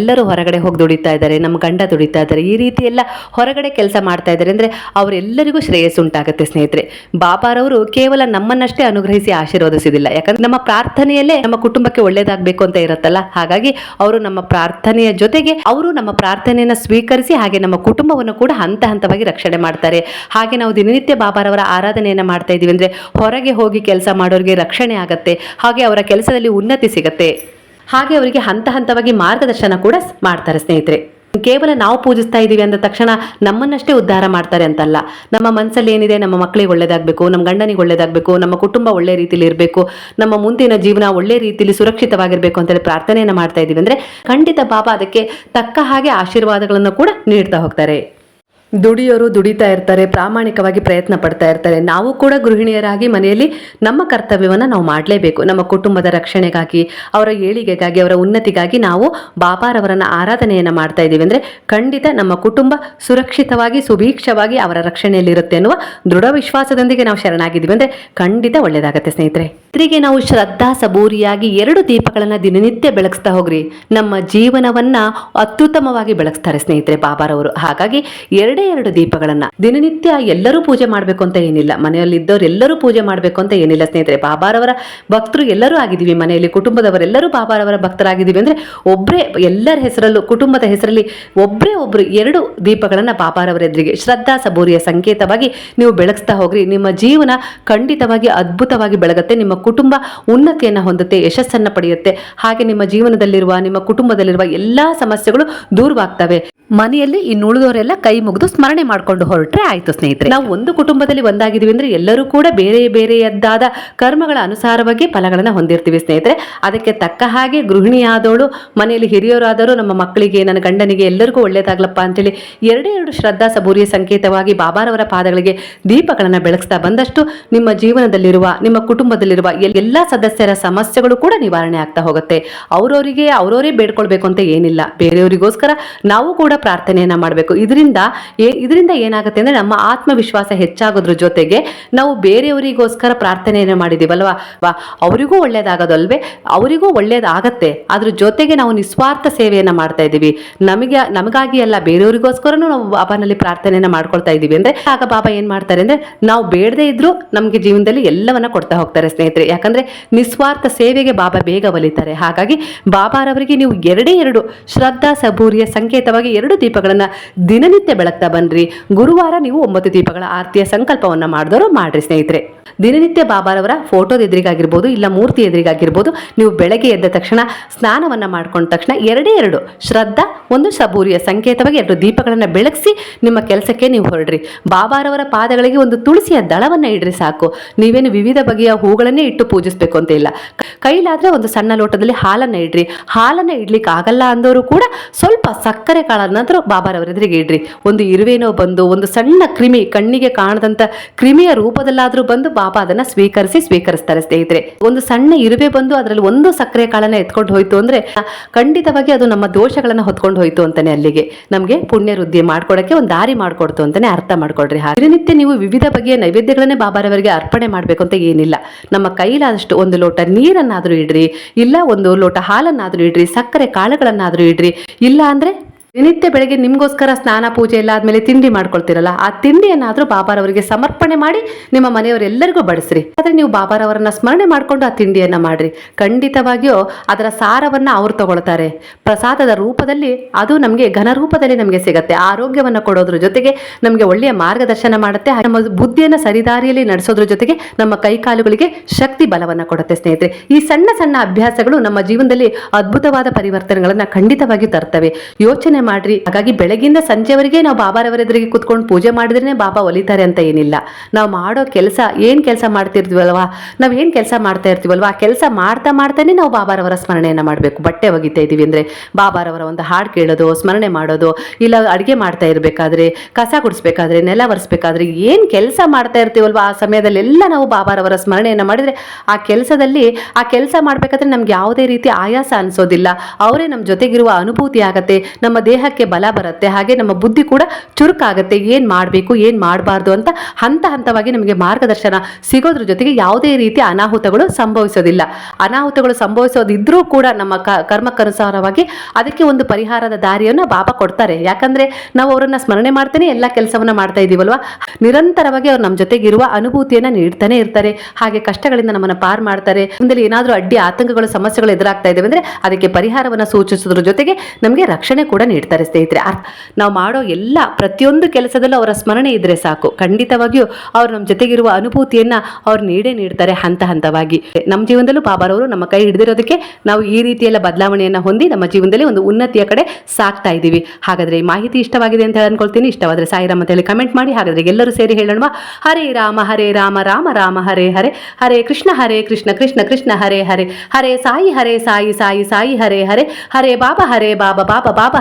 ಪರಿವಾರದವರೆಲ್ಲರೂ ಹೊರಗಡೆ ಹೋಗಿ ದುಡಿತಾ ಇದ್ದಾರೆ, ನಮ್ಮ ಗಂಡ ದುಡಿತಾ ಇದ್ದಾರೆ, ಈ ರೀತಿ ಎಲ್ಲ ಹೊರಗಡೆ ಕೆಲಸ ಮಾಡ್ತಾ ಇದ್ದಾರೆ ಅಂದರೆ ಅವರೆಲ್ಲರಿಗೂ ಶ್ರೇಯಸ್ಸು ಉಂಟಾಗುತ್ತೆ ಸ್ನೇಹಿತರೆ. ಬಾಬಾರವರು ಕೇವಲ ನಮ್ಮನ್ನಷ್ಟೇ ಅನುಗ್ರಹಿಸಿ ಆಶೀರ್ವದಿಸಿದಿಲ್ಲ ಯಾಕಂದ್ರೆ ನಮ್ಮ ಪ್ರಾರ್ಥನೆಯಲ್ಲೇ ನಮ್ಮ ಕುಟುಂಬಕ್ಕೆ ಒಳ್ಳೇದಾಗಬೇಕು ಅಂತ ಇರುತ್ತಲ್ಲ? ಹಾಗಾಗಿ ಅವರು ನಮ್ಮ ಪ್ರಾರ್ಥನೆಯ ಜೊತೆಗೆ ಅವರು ನಮ್ಮ ಪ್ರಾರ್ಥನೆಯನ್ನು ಸ್ವೀಕರಿಸಿ ಹಾಗೆ ನಮ್ಮ ಕುಟುಂಬವನ್ನು ಕೂಡ ಹಂತ ಹಂತವಾಗಿ ರಕ್ಷಣೆ ಮಾಡ್ತಾರೆ. ಹಾಗೆ ನಾವು ದಿನನಿತ್ಯ ಬಾಬಾರವರ ಆರಾಧನೆಯನ್ನು ಮಾಡ್ತಾ ಇದೀವಿ ಅಂದರೆ ಹೊರಗೆ ಹೋಗಿ ಕೆಲಸ ಮಾಡೋರಿಗೆ ರಕ್ಷಣೆ ಆಗುತ್ತೆ, ಹಾಗೆ ಅವರ ಕೆಲಸದಲ್ಲಿ ಉನ್ನತಿ ಸಿಗತ್ತೆ. ಹಾಗೆ ಅವರಿಗೆ ಹಂತ ಹಂತವಾಗಿ ಮಾರ್ಗದರ್ಶನ ಕೂಡ ಮಾಡ್ತಾರೆ ಸ್ನೇಹಿತರೆ. ಕೇವಲ ನಾವು ಪೂಜಿಸ್ತಾ ಇದ್ದೀವಿ ಅಂದ ತಕ್ಷಣ ನಮ್ಮನ್ನಷ್ಟೇ ಉದ್ಧಾರ ಮಾಡ್ತಾರೆ ಅಂತಲ್ಲ. ನಮ್ಮ ಮನಸ್ಸಲ್ಲಿ ಏನಿದೆ, ನಮ್ಮ ಮಕ್ಕಳಿಗೆ ಒಳ್ಳೇದಾಗಬೇಕು, ನಮ್ಮ ಗಂಡನಿಗೆ ಒಳ್ಳೇದಾಗಬೇಕು, ನಮ್ಮ ಕುಟುಂಬ ಒಳ್ಳೆ ರೀತಿಲಿ ಇರಬೇಕು, ನಮ್ಮ ಮುಂದಿನ ಜೀವನ ಒಳ್ಳೆ ರೀತಿಲಿ ಸುರಕ್ಷಿತವಾಗಿರಬೇಕು ಅಂತೇಳಿ ಪ್ರಾರ್ಥನೆಯನ್ನು ಮಾಡ್ತಾ ಇದ್ದೀವಿ ಅಂದರೆ ಖಂಡಿತ ಬಾಬಾ ಅದಕ್ಕೆ ತಕ್ಕ ಹಾಗೆ ಆಶೀರ್ವಾದಗಳನ್ನು ಕೂಡ ನೀಡ್ತಾ ಹೋಗ್ತಾರೆ. ದುಡಿಯೋರು ದುಡಿತಾ ಇರ್ತಾರೆ, ಪ್ರಾಮಾಣಿಕವಾಗಿ ಪ್ರಯತ್ನ ಪಡ್ತಾ ಇರ್ತಾರೆ. ನಾವು ಕೂಡ ಗೃಹಿಣಿಯರಾಗಿ ಮನೆಯಲ್ಲಿ ನಮ್ಮ ಕರ್ತವ್ಯವನ್ನು ನಾವು ಮಾಡಲೇಬೇಕು. ನಮ್ಮ ಕುಟುಂಬದ ರಕ್ಷಣೆಗಾಗಿ, ಅವರ ಏಳಿಗೆಗಾಗಿ, ಅವರ ಉನ್ನತಿಗಾಗಿ ನಾವು ಬಾಬಾರವರನ್ನ ಆರಾಧನೆಯನ್ನು ಮಾಡ್ತಾ ಇದ್ದೀವಿ. ಅಂದರೆ ಖಂಡಿತ ನಮ್ಮ ಕುಟುಂಬ ಸುರಕ್ಷಿತವಾಗಿ, ಸುಭೀಕ್ಷವಾಗಿ ಅವರ ರಕ್ಷಣೆಯಲ್ಲಿರುತ್ತೆ ಅನ್ನುವ ದೃಢ ವಿಶ್ವಾಸದೊಂದಿಗೆ ನಾವು ಶರಣಾಗಿದ್ದೀವಿ. ಅಂದರೆ ಖಂಡಿತ ಒಳ್ಳೆಯದಾಗತ್ತೆ ಸ್ನೇಹಿತರೆ. ಸ್ತ್ರೀಗೆ ನಾವು ಶ್ರದ್ಧಾ ಸಬೂರಿಯಾಗಿ ಎರಡು ದೀಪಗಳನ್ನು ದಿನನಿತ್ಯ ಬೆಳಗಿಸ್ತಾ ಹೋಗ್ರಿ. ನಮ್ಮ ಜೀವನವನ್ನ ಅತ್ಯುತ್ತಮವಾಗಿ ಬೆಳಗಿಸ್ತಾರೆ ಸ್ನೇಹಿತರೆ ಬಾಬಾರವರು ಹಾಗಾಗಿ ಎರಡೇ ಎರಡು ದೀಪಗಳನ್ನ. ದಿನನಿತ್ಯ ಎಲ್ಲರೂ ಪೂಜೆ ಮಾಡಬೇಕು ಅಂತ ಏನಿಲ್ಲ. ಮನೆಯಲ್ಲಿ ಇದ್ದವ್ರು ಎಲ್ಲರೂ ಪೂಜೆ ಮಾಡಬೇಕು ಅಂತ ಏನಿಲ್ಲ ಸ್ನೇಹಿತರೆ. ಬಾಬಾರವರ ಭಕ್ತರು ಎಲ್ಲರೂ ಆಗಿದ್ದೀವಿ. ಮನೆಯಲ್ಲಿ ಕುಟುಂಬದವರೆಲ್ಲರೂ ಬಾಬಾರವರ ಭಕ್ತರಾಗಿದ್ದೀವಿ ಅಂದ್ರೆ ಒಬ್ಬರೇ ಎಲ್ಲರ ಹೆಸರಲ್ಲೂ, ಕುಟುಂಬದ ಹೆಸರಲ್ಲಿ ಒಬ್ಬರೇ ಒಬ್ರು ಎರಡು ದೀಪಗಳನ್ನ ಬಾಬಾರವರ ಎದುರಿಗೆ. ಶ್ರದ್ಧಾ ಸಬೂರಿಯ ಸಂಕೇತವಾಗಿ ನೀವು ಬೆಳಗಿಸ್ತಾ ಹೋಗ್ರಿ. ನಿಮ್ಮ ಜೀವನ ಖಂಡಿತವಾಗಿ ಅದ್ಭುತವಾಗಿ ಬೆಳಗತ್ತೆ. ನಿಮ್ಮ ಕುಟುಂಬ ಉನ್ನತಿಯನ್ನ ಹೊಂದುತ್ತೆ, ಯಶಸ್ಸನ್ನ ಪಡೆಯುತ್ತೆ. ಹಾಗೆ ನಿಮ್ಮ ಜೀವನದಲ್ಲಿರುವ, ನಿಮ್ಮ ಕುಟುಂಬದಲ್ಲಿರುವ ಎಲ್ಲಾ ಸಮಸ್ಯೆಗಳು ದೂರವಾಗ್ತವೆ. ಮನೆಯಲ್ಲಿ ಇನ್ನುಳಿದವರೆಲ್ಲ ಕೈ ಮುಗಿದು ಸ್ಮರಣೆ ಮಾಡ್ಕೊಂಡು ಹೊರಟ್ರೆ ಆಯ್ತು ಸ್ನೇಹಿತರೆ. ನಾವು ಒಂದು ಕುಟುಂಬದಲ್ಲಿ ಒಂದಾಗಿದ್ದೀವಿ ಅಂದರೆ ಎಲ್ಲರೂ ಕೂಡ ಬೇರೆ ಬೇರೆಯದ್ದಾದ ಕರ್ಮಗಳ ಅನುಸಾರವಾಗಿ ಫಲಗಳನ್ನು ಹೊಂದಿರ್ತೀವಿ ಸ್ನೇಹಿತರೆ. ಅದಕ್ಕೆ ತಕ್ಕ ಹಾಗೆ ಗೃಹಿಣಿಯಾದವಳು ಮನೆಯಲ್ಲಿ ಹಿರಿಯರಾದರೂ ನಮ್ಮ ಮಕ್ಕಳಿಗೆ ನನ್ನ ಗಂಡನಿಗೆ ಎಲ್ಲರಿಗೂ ಒಳ್ಳೇದಾಗ್ಲಪ್ಪ ಅಂತೇಳಿ ಎರಡೇ ಎರಡು ಶ್ರದ್ಧಾ ಸಬೂರಿಯ ಸಂಕೇತವಾಗಿ ಬಾಬಾರವರ ಪಾದಗಳಿಗೆ ದೀಪಗಳನ್ನು ಬೆಳಗಿಸ್ತಾ ಬಂದಷ್ಟು ನಿಮ್ಮ ಜೀವನದಲ್ಲಿರುವ ನಿಮ್ಮ ಕುಟುಂಬದಲ್ಲಿರುವ ಎಲ್ಲ ಎಲ್ಲಾ ಸದಸ್ಯರ ಸಮಸ್ಯೆಗಳು ಕೂಡ ನಿವಾರಣೆ ಆಗ್ತಾ ಹೋಗುತ್ತೆ. ಅವರವರಿಗೆ ಅವರವರೇ ಬೇಡ್ಕೊಳ್ಬೇಕು ಅಂತ ಏನಿಲ್ಲ. ಬೇರೆಯವರಿಗೋಸ್ಕರ ನಾವು ಕೂಡ ಪ್ರಾರ್ಥನೆಯನ್ನ ಮಾಡಬೇಕು. ಇದರಿಂದ ಇದರಿಂದ ಏನಾಗುತ್ತೆ ಅಂದ್ರೆ ನಮ್ಮ ಆತ್ಮವಿಶ್ವಾಸ ಹೆಚ್ಚಾಗೋದ್ರ ಜೊತೆಗೆ ನಾವು ಬೇರೆಯವರಿಗೋಸ್ಕರ ಪ್ರಾರ್ಥನೆಯನ್ನು ಮಾಡಿದೀವಲ್ವಾ? ವಾ, ಅವರಿಗೂ ಒಳ್ಳೇದಾಗೋದಲ್ವೇ? ಅವರಿಗೂ ಒಳ್ಳೇದಾಗತ್ತೆ. ಅದ್ರ ಜೊತೆಗೆ ನಾವು ನಿಸ್ವಾರ್ಥ ಸೇವೆಯನ್ನು ಮಾಡ್ತಾ ಇದ್ದೀವಿ. ನಮಗೆ, ನಮಗಾಗಿ ಅಲ್ಲ, ಬೇರೆಯವರಿಗೋಸ್ಕರನೂ ನಾವು ಬಾಬಾನಲ್ಲಿ ಪ್ರಾರ್ಥನೆಯನ್ನು ಮಾಡ್ಕೊಳ್ತಾ ಇದ್ದೀವಿ ಅಂದ್ರೆ, ಆಗ ಬಾಬಾ ಏನ್ ಮಾಡ್ತಾರೆ ಅಂದ್ರೆ, ನಾವು ಬೇಡದೇ ಇದ್ರೂ ನಮಗೆ ಜೀವನದಲ್ಲಿ ಎಲ್ಲವನ್ನ ಕೊಡ್ತಾ ಹೋಗ್ತಾರೆ ಸ್ನೇಹಿತರೆ. ಯಾಕಂದ್ರೆ ನಿಸ್ವಾರ್ಥ ಸೇವೆಗೆ ಬಾಬಾ ಬೇಗ ಒಲಿತಾರೆ. ಹಾಗಾಗಿ ಬಾಬಾರವರಿಗೆ ನೀವು ಎರಡೇ ಎರಡು ಶ್ರದ್ಧಾ ಸಬೂರಿಯ ಸಂಕೇತವಾಗಿ ಎರಡು ದೀಪಗಳನ್ನ ದಿನನಿತ್ಯ ಬೆಳಗ್ತಾ ಬನ್ರಿ. ಗುರುವಾರ ನೀವು ಒಂಬತ್ತು ದೀಪಗಳ ಆರ್ತಿಯ ಸಂಕಲ್ಪವನ್ನ ಮಾಡಿದವರು ಮಾಡ್ರಿ ಸ್ನೇಹಿತರೆ. ದಿನನಿತ್ಯ ಬಾಬಾರವರ ಫೋಟೋದ ಎದುರಿಗಾಗಿರ್ಬೋದು, ಇಲ್ಲ ಮೂರ್ತಿ ಎದುರಿಗಾಗಿರ್ಬೋದು, ನೀವು ಬೆಳಗ್ಗೆ ಎದ್ದ ತಕ್ಷಣ, ಸ್ನಾನವನ್ನು ಮಾಡ್ಕೊಂಡ ತಕ್ಷಣ ಎರಡೇ ಎರಡು ಶ್ರದ್ಧಾ, ಒಂದು ಸಬೂರಿಯ ಸಂಕೇತವಾಗಿ ಎರಡು ದೀಪಗಳನ್ನು ಬೆಳಗಿಸಿ ನಿಮ್ಮ ಕೆಲಸಕ್ಕೆ ನೀವು ಹೊರಡ್ರಿ. ಬಾಬಾರವರ ಪಾದಗಳಿಗೆ ಒಂದು ತುಳಸಿಯ ದಳವನ್ನು ಇಡ್ರಿ ಸಾಕು. ನೀವೇನು ವಿವಿಧ ಬಗೆಯ ಹೂಗಳನ್ನೇ ಇಟ್ಟು ಪೂಜಿಸಬೇಕು ಅಂತ ಇಲ್ಲ. ಕೈಲಾದರೆ ಒಂದು ಸಣ್ಣ ಲೋಟದಲ್ಲಿ ಹಾಲನ್ನು ಇಡ್ರಿ. ಹಾಲನ್ನು ಇಡ್ಲಿಕ್ಕೆ ಆಗಲ್ಲ ಅಂದವರು ಕೂಡ ಸ್ವಲ್ಪ ಸಕ್ಕರೆ ಕಾಳನ್ನಾದರೂ ಬಾಬಾರವರ ಎದುರಿಗೆ ಇಡ್ರಿ. ಒಂದು ಇರುವೇನೋ ಬಂದು, ಒಂದು ಸಣ್ಣ ಕ್ರಿಮಿ, ಕಣ್ಣಿಗೆ ಕಾಣದಂಥ ಕ್ರಿಮಿಯ ರೂಪದಲ್ಲಾದರೂ ಬಂದು ಬಾಬಾ ಅದನ್ನ ಸ್ವೀಕರಿಸಿ ಸ್ವೀಕರಿಸ್ತಾರೆ ಸ್ನೇಹಿತರೆ. ಒಂದು ಸಣ್ಣ ಇರುವೆ ಬಂದು ಅದರಲ್ಲಿ ಒಂದು ಸಕ್ಕರೆ ಕಾಳನ್ನ ಎತ್ಕೊಂಡು ಹೋಯ್ತು ಅಂದ್ರೆ ಖಂಡಿತವಾಗಿ ಅದು ನಮ್ಮ ದೋಷಗಳನ್ನ ಹೊತ್ಕೊಂಡು ಹೋಯ್ತು ಅಂತಾನೆ ಅಲ್ಲಿಗೆ. ನಮಗೆ ಪುಣ್ಯ ವೃದ್ಧಿ ಮಾಡ್ಕೊಡಕ್ಕೆ ಒಂದು ದಾರಿ ಮಾಡ್ಕೊಡ್ತು ಅಂತಾನೆ ಅರ್ಥ ಮಾಡ್ಕೊಳ್ರಿ. ಹಾಗೆ ದಿನನಿತ್ಯ ನೀವು ವಿವಿಧ ಬಗೆಯ ನೈವೇದ್ಯಗಳನ್ನೇ ಬಾಬಾರವರಿಗೆ ಅರ್ಪಣೆ ಮಾಡ್ಬೇಕು ಅಂತ ಏನಿಲ್ಲ. ನಮ್ಮ ಕೈಲಾದಷ್ಟು ಒಂದು ಲೋಟ ನೀರನ್ನಾದ್ರೂ ಇಡ್ರಿ, ಇಲ್ಲ ಒಂದು ಲೋಟ ಹಾಲನ್ನಾದ್ರೂ ಇಡ್ರಿ, ಸಕ್ಕರೆ ಕಾಳುಗಳನ್ನಾದ್ರೂ ಇಡ್ರಿ, ಇಲ್ಲ ಅಂದ್ರೆ ದಿನನಿತ್ಯ ಬೆಳಗ್ಗೆ ನಿಮಗೋಸ್ಕರ ಸ್ನಾನ, ಪೂಜೆ ಎಲ್ಲ ಆದ್ಮೇಲೆ ತಿಂಡಿ ಮಾಡ್ಕೊಳ್ತಿರಲ್ಲ, ಆ ತಿಂಡಿಯನ್ನಾದ್ರೂ ಬಾಬಾರವರಿಗೆ ಸಮರ್ಪಣೆ ಮಾಡಿ ನಿಮ್ಮ ಮನೆಯವರೆಲ್ಲರಿಗೂ ಬಡಿಸ್ರಿ. ಆದ್ರೆ ನೀವು ಬಾಬಾರವರನ್ನ ಸ್ಮರಣೆ ಮಾಡ್ಕೊಂಡು ಆ ತಿಂಡಿಯನ್ನ ಮಾಡ್ರಿ. ಖಂಡಿತವಾಗಿಯೂ ಅದರ ಸಾರವನ್ನ ಅವ್ರು ತಗೊಳ್ತಾರೆ. ಪ್ರಸಾದದ ರೂಪದಲ್ಲಿ ಅದು ನಮಗೆ ಘನ ರೂಪದಲ್ಲಿ ನಮಗೆ ಸಿಗತ್ತೆ. ಆರೋಗ್ಯವನ್ನ ಕೊಡೋದ್ರ ಜೊತೆಗೆ ನಮಗೆ ಒಳ್ಳೆಯ ಮಾರ್ಗದರ್ಶನ ಮಾಡುತ್ತೆ. ನಮ್ಮ ಬುದ್ಧಿಯನ್ನ ಸರಿದಾರಿಯಲ್ಲಿ ನಡೆಸೋದ್ರ ಜೊತೆಗೆ ನಮ್ಮ ಕೈಕಾಲುಗಳಿಗೆ ಶಕ್ತಿ ಬಲವನ್ನ ಕೊಡುತ್ತೆ ಸ್ನೇಹಿತರೆ. ಈ ಸಣ್ಣ ಸಣ್ಣ ಅಭ್ಯಾಸಗಳು ನಮ್ಮ ಜೀವನದಲ್ಲಿ ಅದ್ಭುತವಾದ ಪರಿವರ್ತನೆಗಳನ್ನ ಖಂಡಿತವಾಗಿ ತರ್ತವೆ. ಯೋಚನೆ ಮಾಡ್ರಿ. ಹಾಗಾಗಿ ಬೆಳಗಿಂದ ಸಂಜೆವರೆಗೆ ನಾವು ಬಾಬಾರವರ ಎದುರಿಗೆ ಕುತ್ಕೊಂಡು ಪೂಜೆ ಮಾಡಿದ್ರೆ ಬಾಬಾ ಒಲಿತಾರೆ ಅಂತ ಏನಿಲ್ಲ. ನಾವು ಮಾಡೋ ಕೆಲಸ ಏನ್ ಕೆಲಸ ಮಾಡ್ತಿರ್ತೀವಲ್ವಾ? ನಾವ್ ಏನ್ ಕೆಲಸ ಮಾಡ್ತಾ ಇರ್ತೀವಲ್ವಾ? ಆ ಕೆಲಸ ಮಾಡ್ತಾ ಮಾಡ್ತಾನೆ ನಾವು ಬಾಬಾರವರ ಸ್ಮರಣೆಯನ್ನ ಮಾಡಬೇಕು. ಬಟ್ಟೆ ಒಗಿತಾ ಇದೀವಿ ಅಂದ್ರೆ ಬಾಬಾರವರ ಒಂದು ಹಾಡು ಕೇಳೋದು, ಸ್ಮರಣೆ ಮಾಡೋದು, ಇಲ್ಲ ಅಡಿಗೆ ಮಾಡ್ತಾ ಇರಬೇಕಾದ್ರೆ, ಕಸ ಗುಡಿಸ್ಬೇಕಾದ್ರೆ, ನೆಲ ಒರೆಸ್ಬೇಕಾದ್ರೆ ಏನ್ ಕೆಲಸ ಮಾಡ್ತಾ ಇರ್ತೀವಲ್ವಾ? ಆ ಸಮಯದಲ್ಲೆಲ್ಲ ನಾವು ಬಾಬಾರವರ ಸ್ಮರಣೆಯನ್ನ ಮಾಡಿದ್ರೆ ಆ ಕೆಲಸದಲ್ಲಿ, ಆ ಕೆಲಸ ಮಾಡ್ಬೇಕಾದ್ರೆ ನಮ್ಗೆ ಯಾವುದೇ ರೀತಿ ಆಯಾಸ ಅನ್ಸೋದಿಲ್ಲ. ಅವರೇ ನಮ್ಮ ಜೊತೆಗಿರುವ ಅನುಭೂತಿ ಆಗತ್ತೆ. ನಮ್ಮ ದೇಹಕ್ಕೆ ಬಲ ಬರುತ್ತೆ, ಹಾಗೆ ನಮ್ಮ ಬುದ್ಧಿ ಕೂಡ ಚುರುಕಾಗುತ್ತೆ. ಏನು ಮಾಡಬೇಕು, ಏನು ಮಾಡಬಾರ್ದು ಅಂತ ಹಂತ ಹಂತವಾಗಿ ನಮಗೆ ಮಾರ್ಗದರ್ಶನ ಸಿಗೋದ್ರ ಜೊತೆಗೆ ಯಾವುದೇ ರೀತಿ ಅನಾಹುತಗಳು ಸಂಭವಿಸೋದಿಲ್ಲ. ಅನಾಹುತಗಳು ಸಂಭವಿಸೋದಿದ್ರೂ ಕೂಡ ನಮ್ಮ ಕರ್ಮಕ್ಕನುಸಾರವಾಗಿ ಅದಕ್ಕೆ ಒಂದು ಪರಿಹಾರದ ದಾರಿಯನ್ನು ಬಾಬಾ ಕೊಡ್ತಾರೆ. ಯಾಕಂದ್ರೆ ನಾವು ಅವರನ್ನು ಸ್ಮರಣೆ ಮಾಡ್ತಾನೆ, ಎಲ್ಲ ಕೆಲಸವನ್ನ ಮಾಡ್ತಾ ಇದ್ದೀವಲ್ವ? ನಿರಂತರವಾಗಿ ಅವ್ರು ನಮ್ಮ ಜೊತೆಗಿರುವ ಅನುಭೂತಿಯನ್ನ ನೀಡ್ತಾನೆ ಇರ್ತಾರೆ. ಹಾಗೆ ಕಷ್ಟಗಳಿಂದ ನಮ್ಮನ್ನು ಪಾರ್ ಮಾಡ್ತಾರೆ. ಮುಂದೆ ಏನಾದರೂ ಅಡ್ಡಿ, ಆತಂಕಗಳು, ಸಮಸ್ಯೆಗಳು ಎದುರಾಗ್ತಾ ಇದ್ದಾವೆ ಅಂದರೆ ಅದಕ್ಕೆ ಪರಿಹಾರವನ್ನು ಸೂಚಿಸೋದ್ರ ಜೊತೆಗೆ ನಮಗೆ ರಕ್ಷಣೆ ಕೂಡ ನೀಡ್ತಾರೆ. ಸ್ನೇಹಿತರೆ. ಅರ್ಥ, ನಾವು ಮಾಡೋ ಎಲ್ಲ ಪ್ರತಿಯೊಂದು ಕೆಲಸದಲ್ಲೂ ಅವರ ಸ್ಮರಣೆ ಇದ್ರೆ ಸಾಕು. ಖಂಡಿತವಾಗಿಯೂ ಅವರು ನಮ್ಮ ಜೊತೆಗಿರುವ ಅನುಭೂತಿಯನ್ನ ಅವ್ರು ನೀಡೇ ನೀಡ್ತಾರೆ ಹಂತ ಹಂತವಾಗಿ. ನಮ್ಮ ಜೀವನದಲ್ಲೂ ಬಾಬಾರವರು ನಮ್ಮ ಕೈ ಹಿಡಿದಿರೋದಕ್ಕೆ ನಾವು ಈ ರೀತಿಯೆಲ್ಲ ಬದಲಾವಣೆಯನ್ನ ಹೊಂದಿ ನಮ್ಮ ಜೀವನದಲ್ಲಿ ಒಂದು ಉನ್ನತಿಯ ಕಡೆ ಸಾಕ್ತಾ ಇದ್ದೀವಿ. ಹಾಗಾದ್ರೆ ಈ ಮಾಹಿತಿ ಇಷ್ಟವಾಗಿದೆ ಅಂತ ಅನ್ಕೊಳ್ತೀನಿ. ಇಷ್ಟವಾದ್ರೆ ಸಾಯಿರಾಮ್ ಅಂತ ಹೇಳಿ ಕಮೆಂಟ್ ಮಾಡಿ. ಹಾಗಾದ್ರೆ ಎಲ್ಲರೂ ಸೇರಿ ಹೇಳೋಣ ಹರೇ ರಾಮ ಹರೇ ರಾಮ ರಾಮ ರಾಮ, ಹರೇ ಹರೇ. ಹರೇ ಕೃಷ್ಣ ಹರೇ ಕೃಷ್ಣ ಕೃಷ್ಣ ಕೃಷ್ಣ, ಹರೇ ಹರೇ. ಹರೇ ಸಾಯಿ ಹರೇ ಸಾಯಿ ಸಾಯಿ ಸಾಯಿ, ಹರೇ ಹರೇ. ಹರೇ ಬಾಬಾ ಹರೇ ಬಾಬಾ ಬಾಬಾ ಬಾಬಾ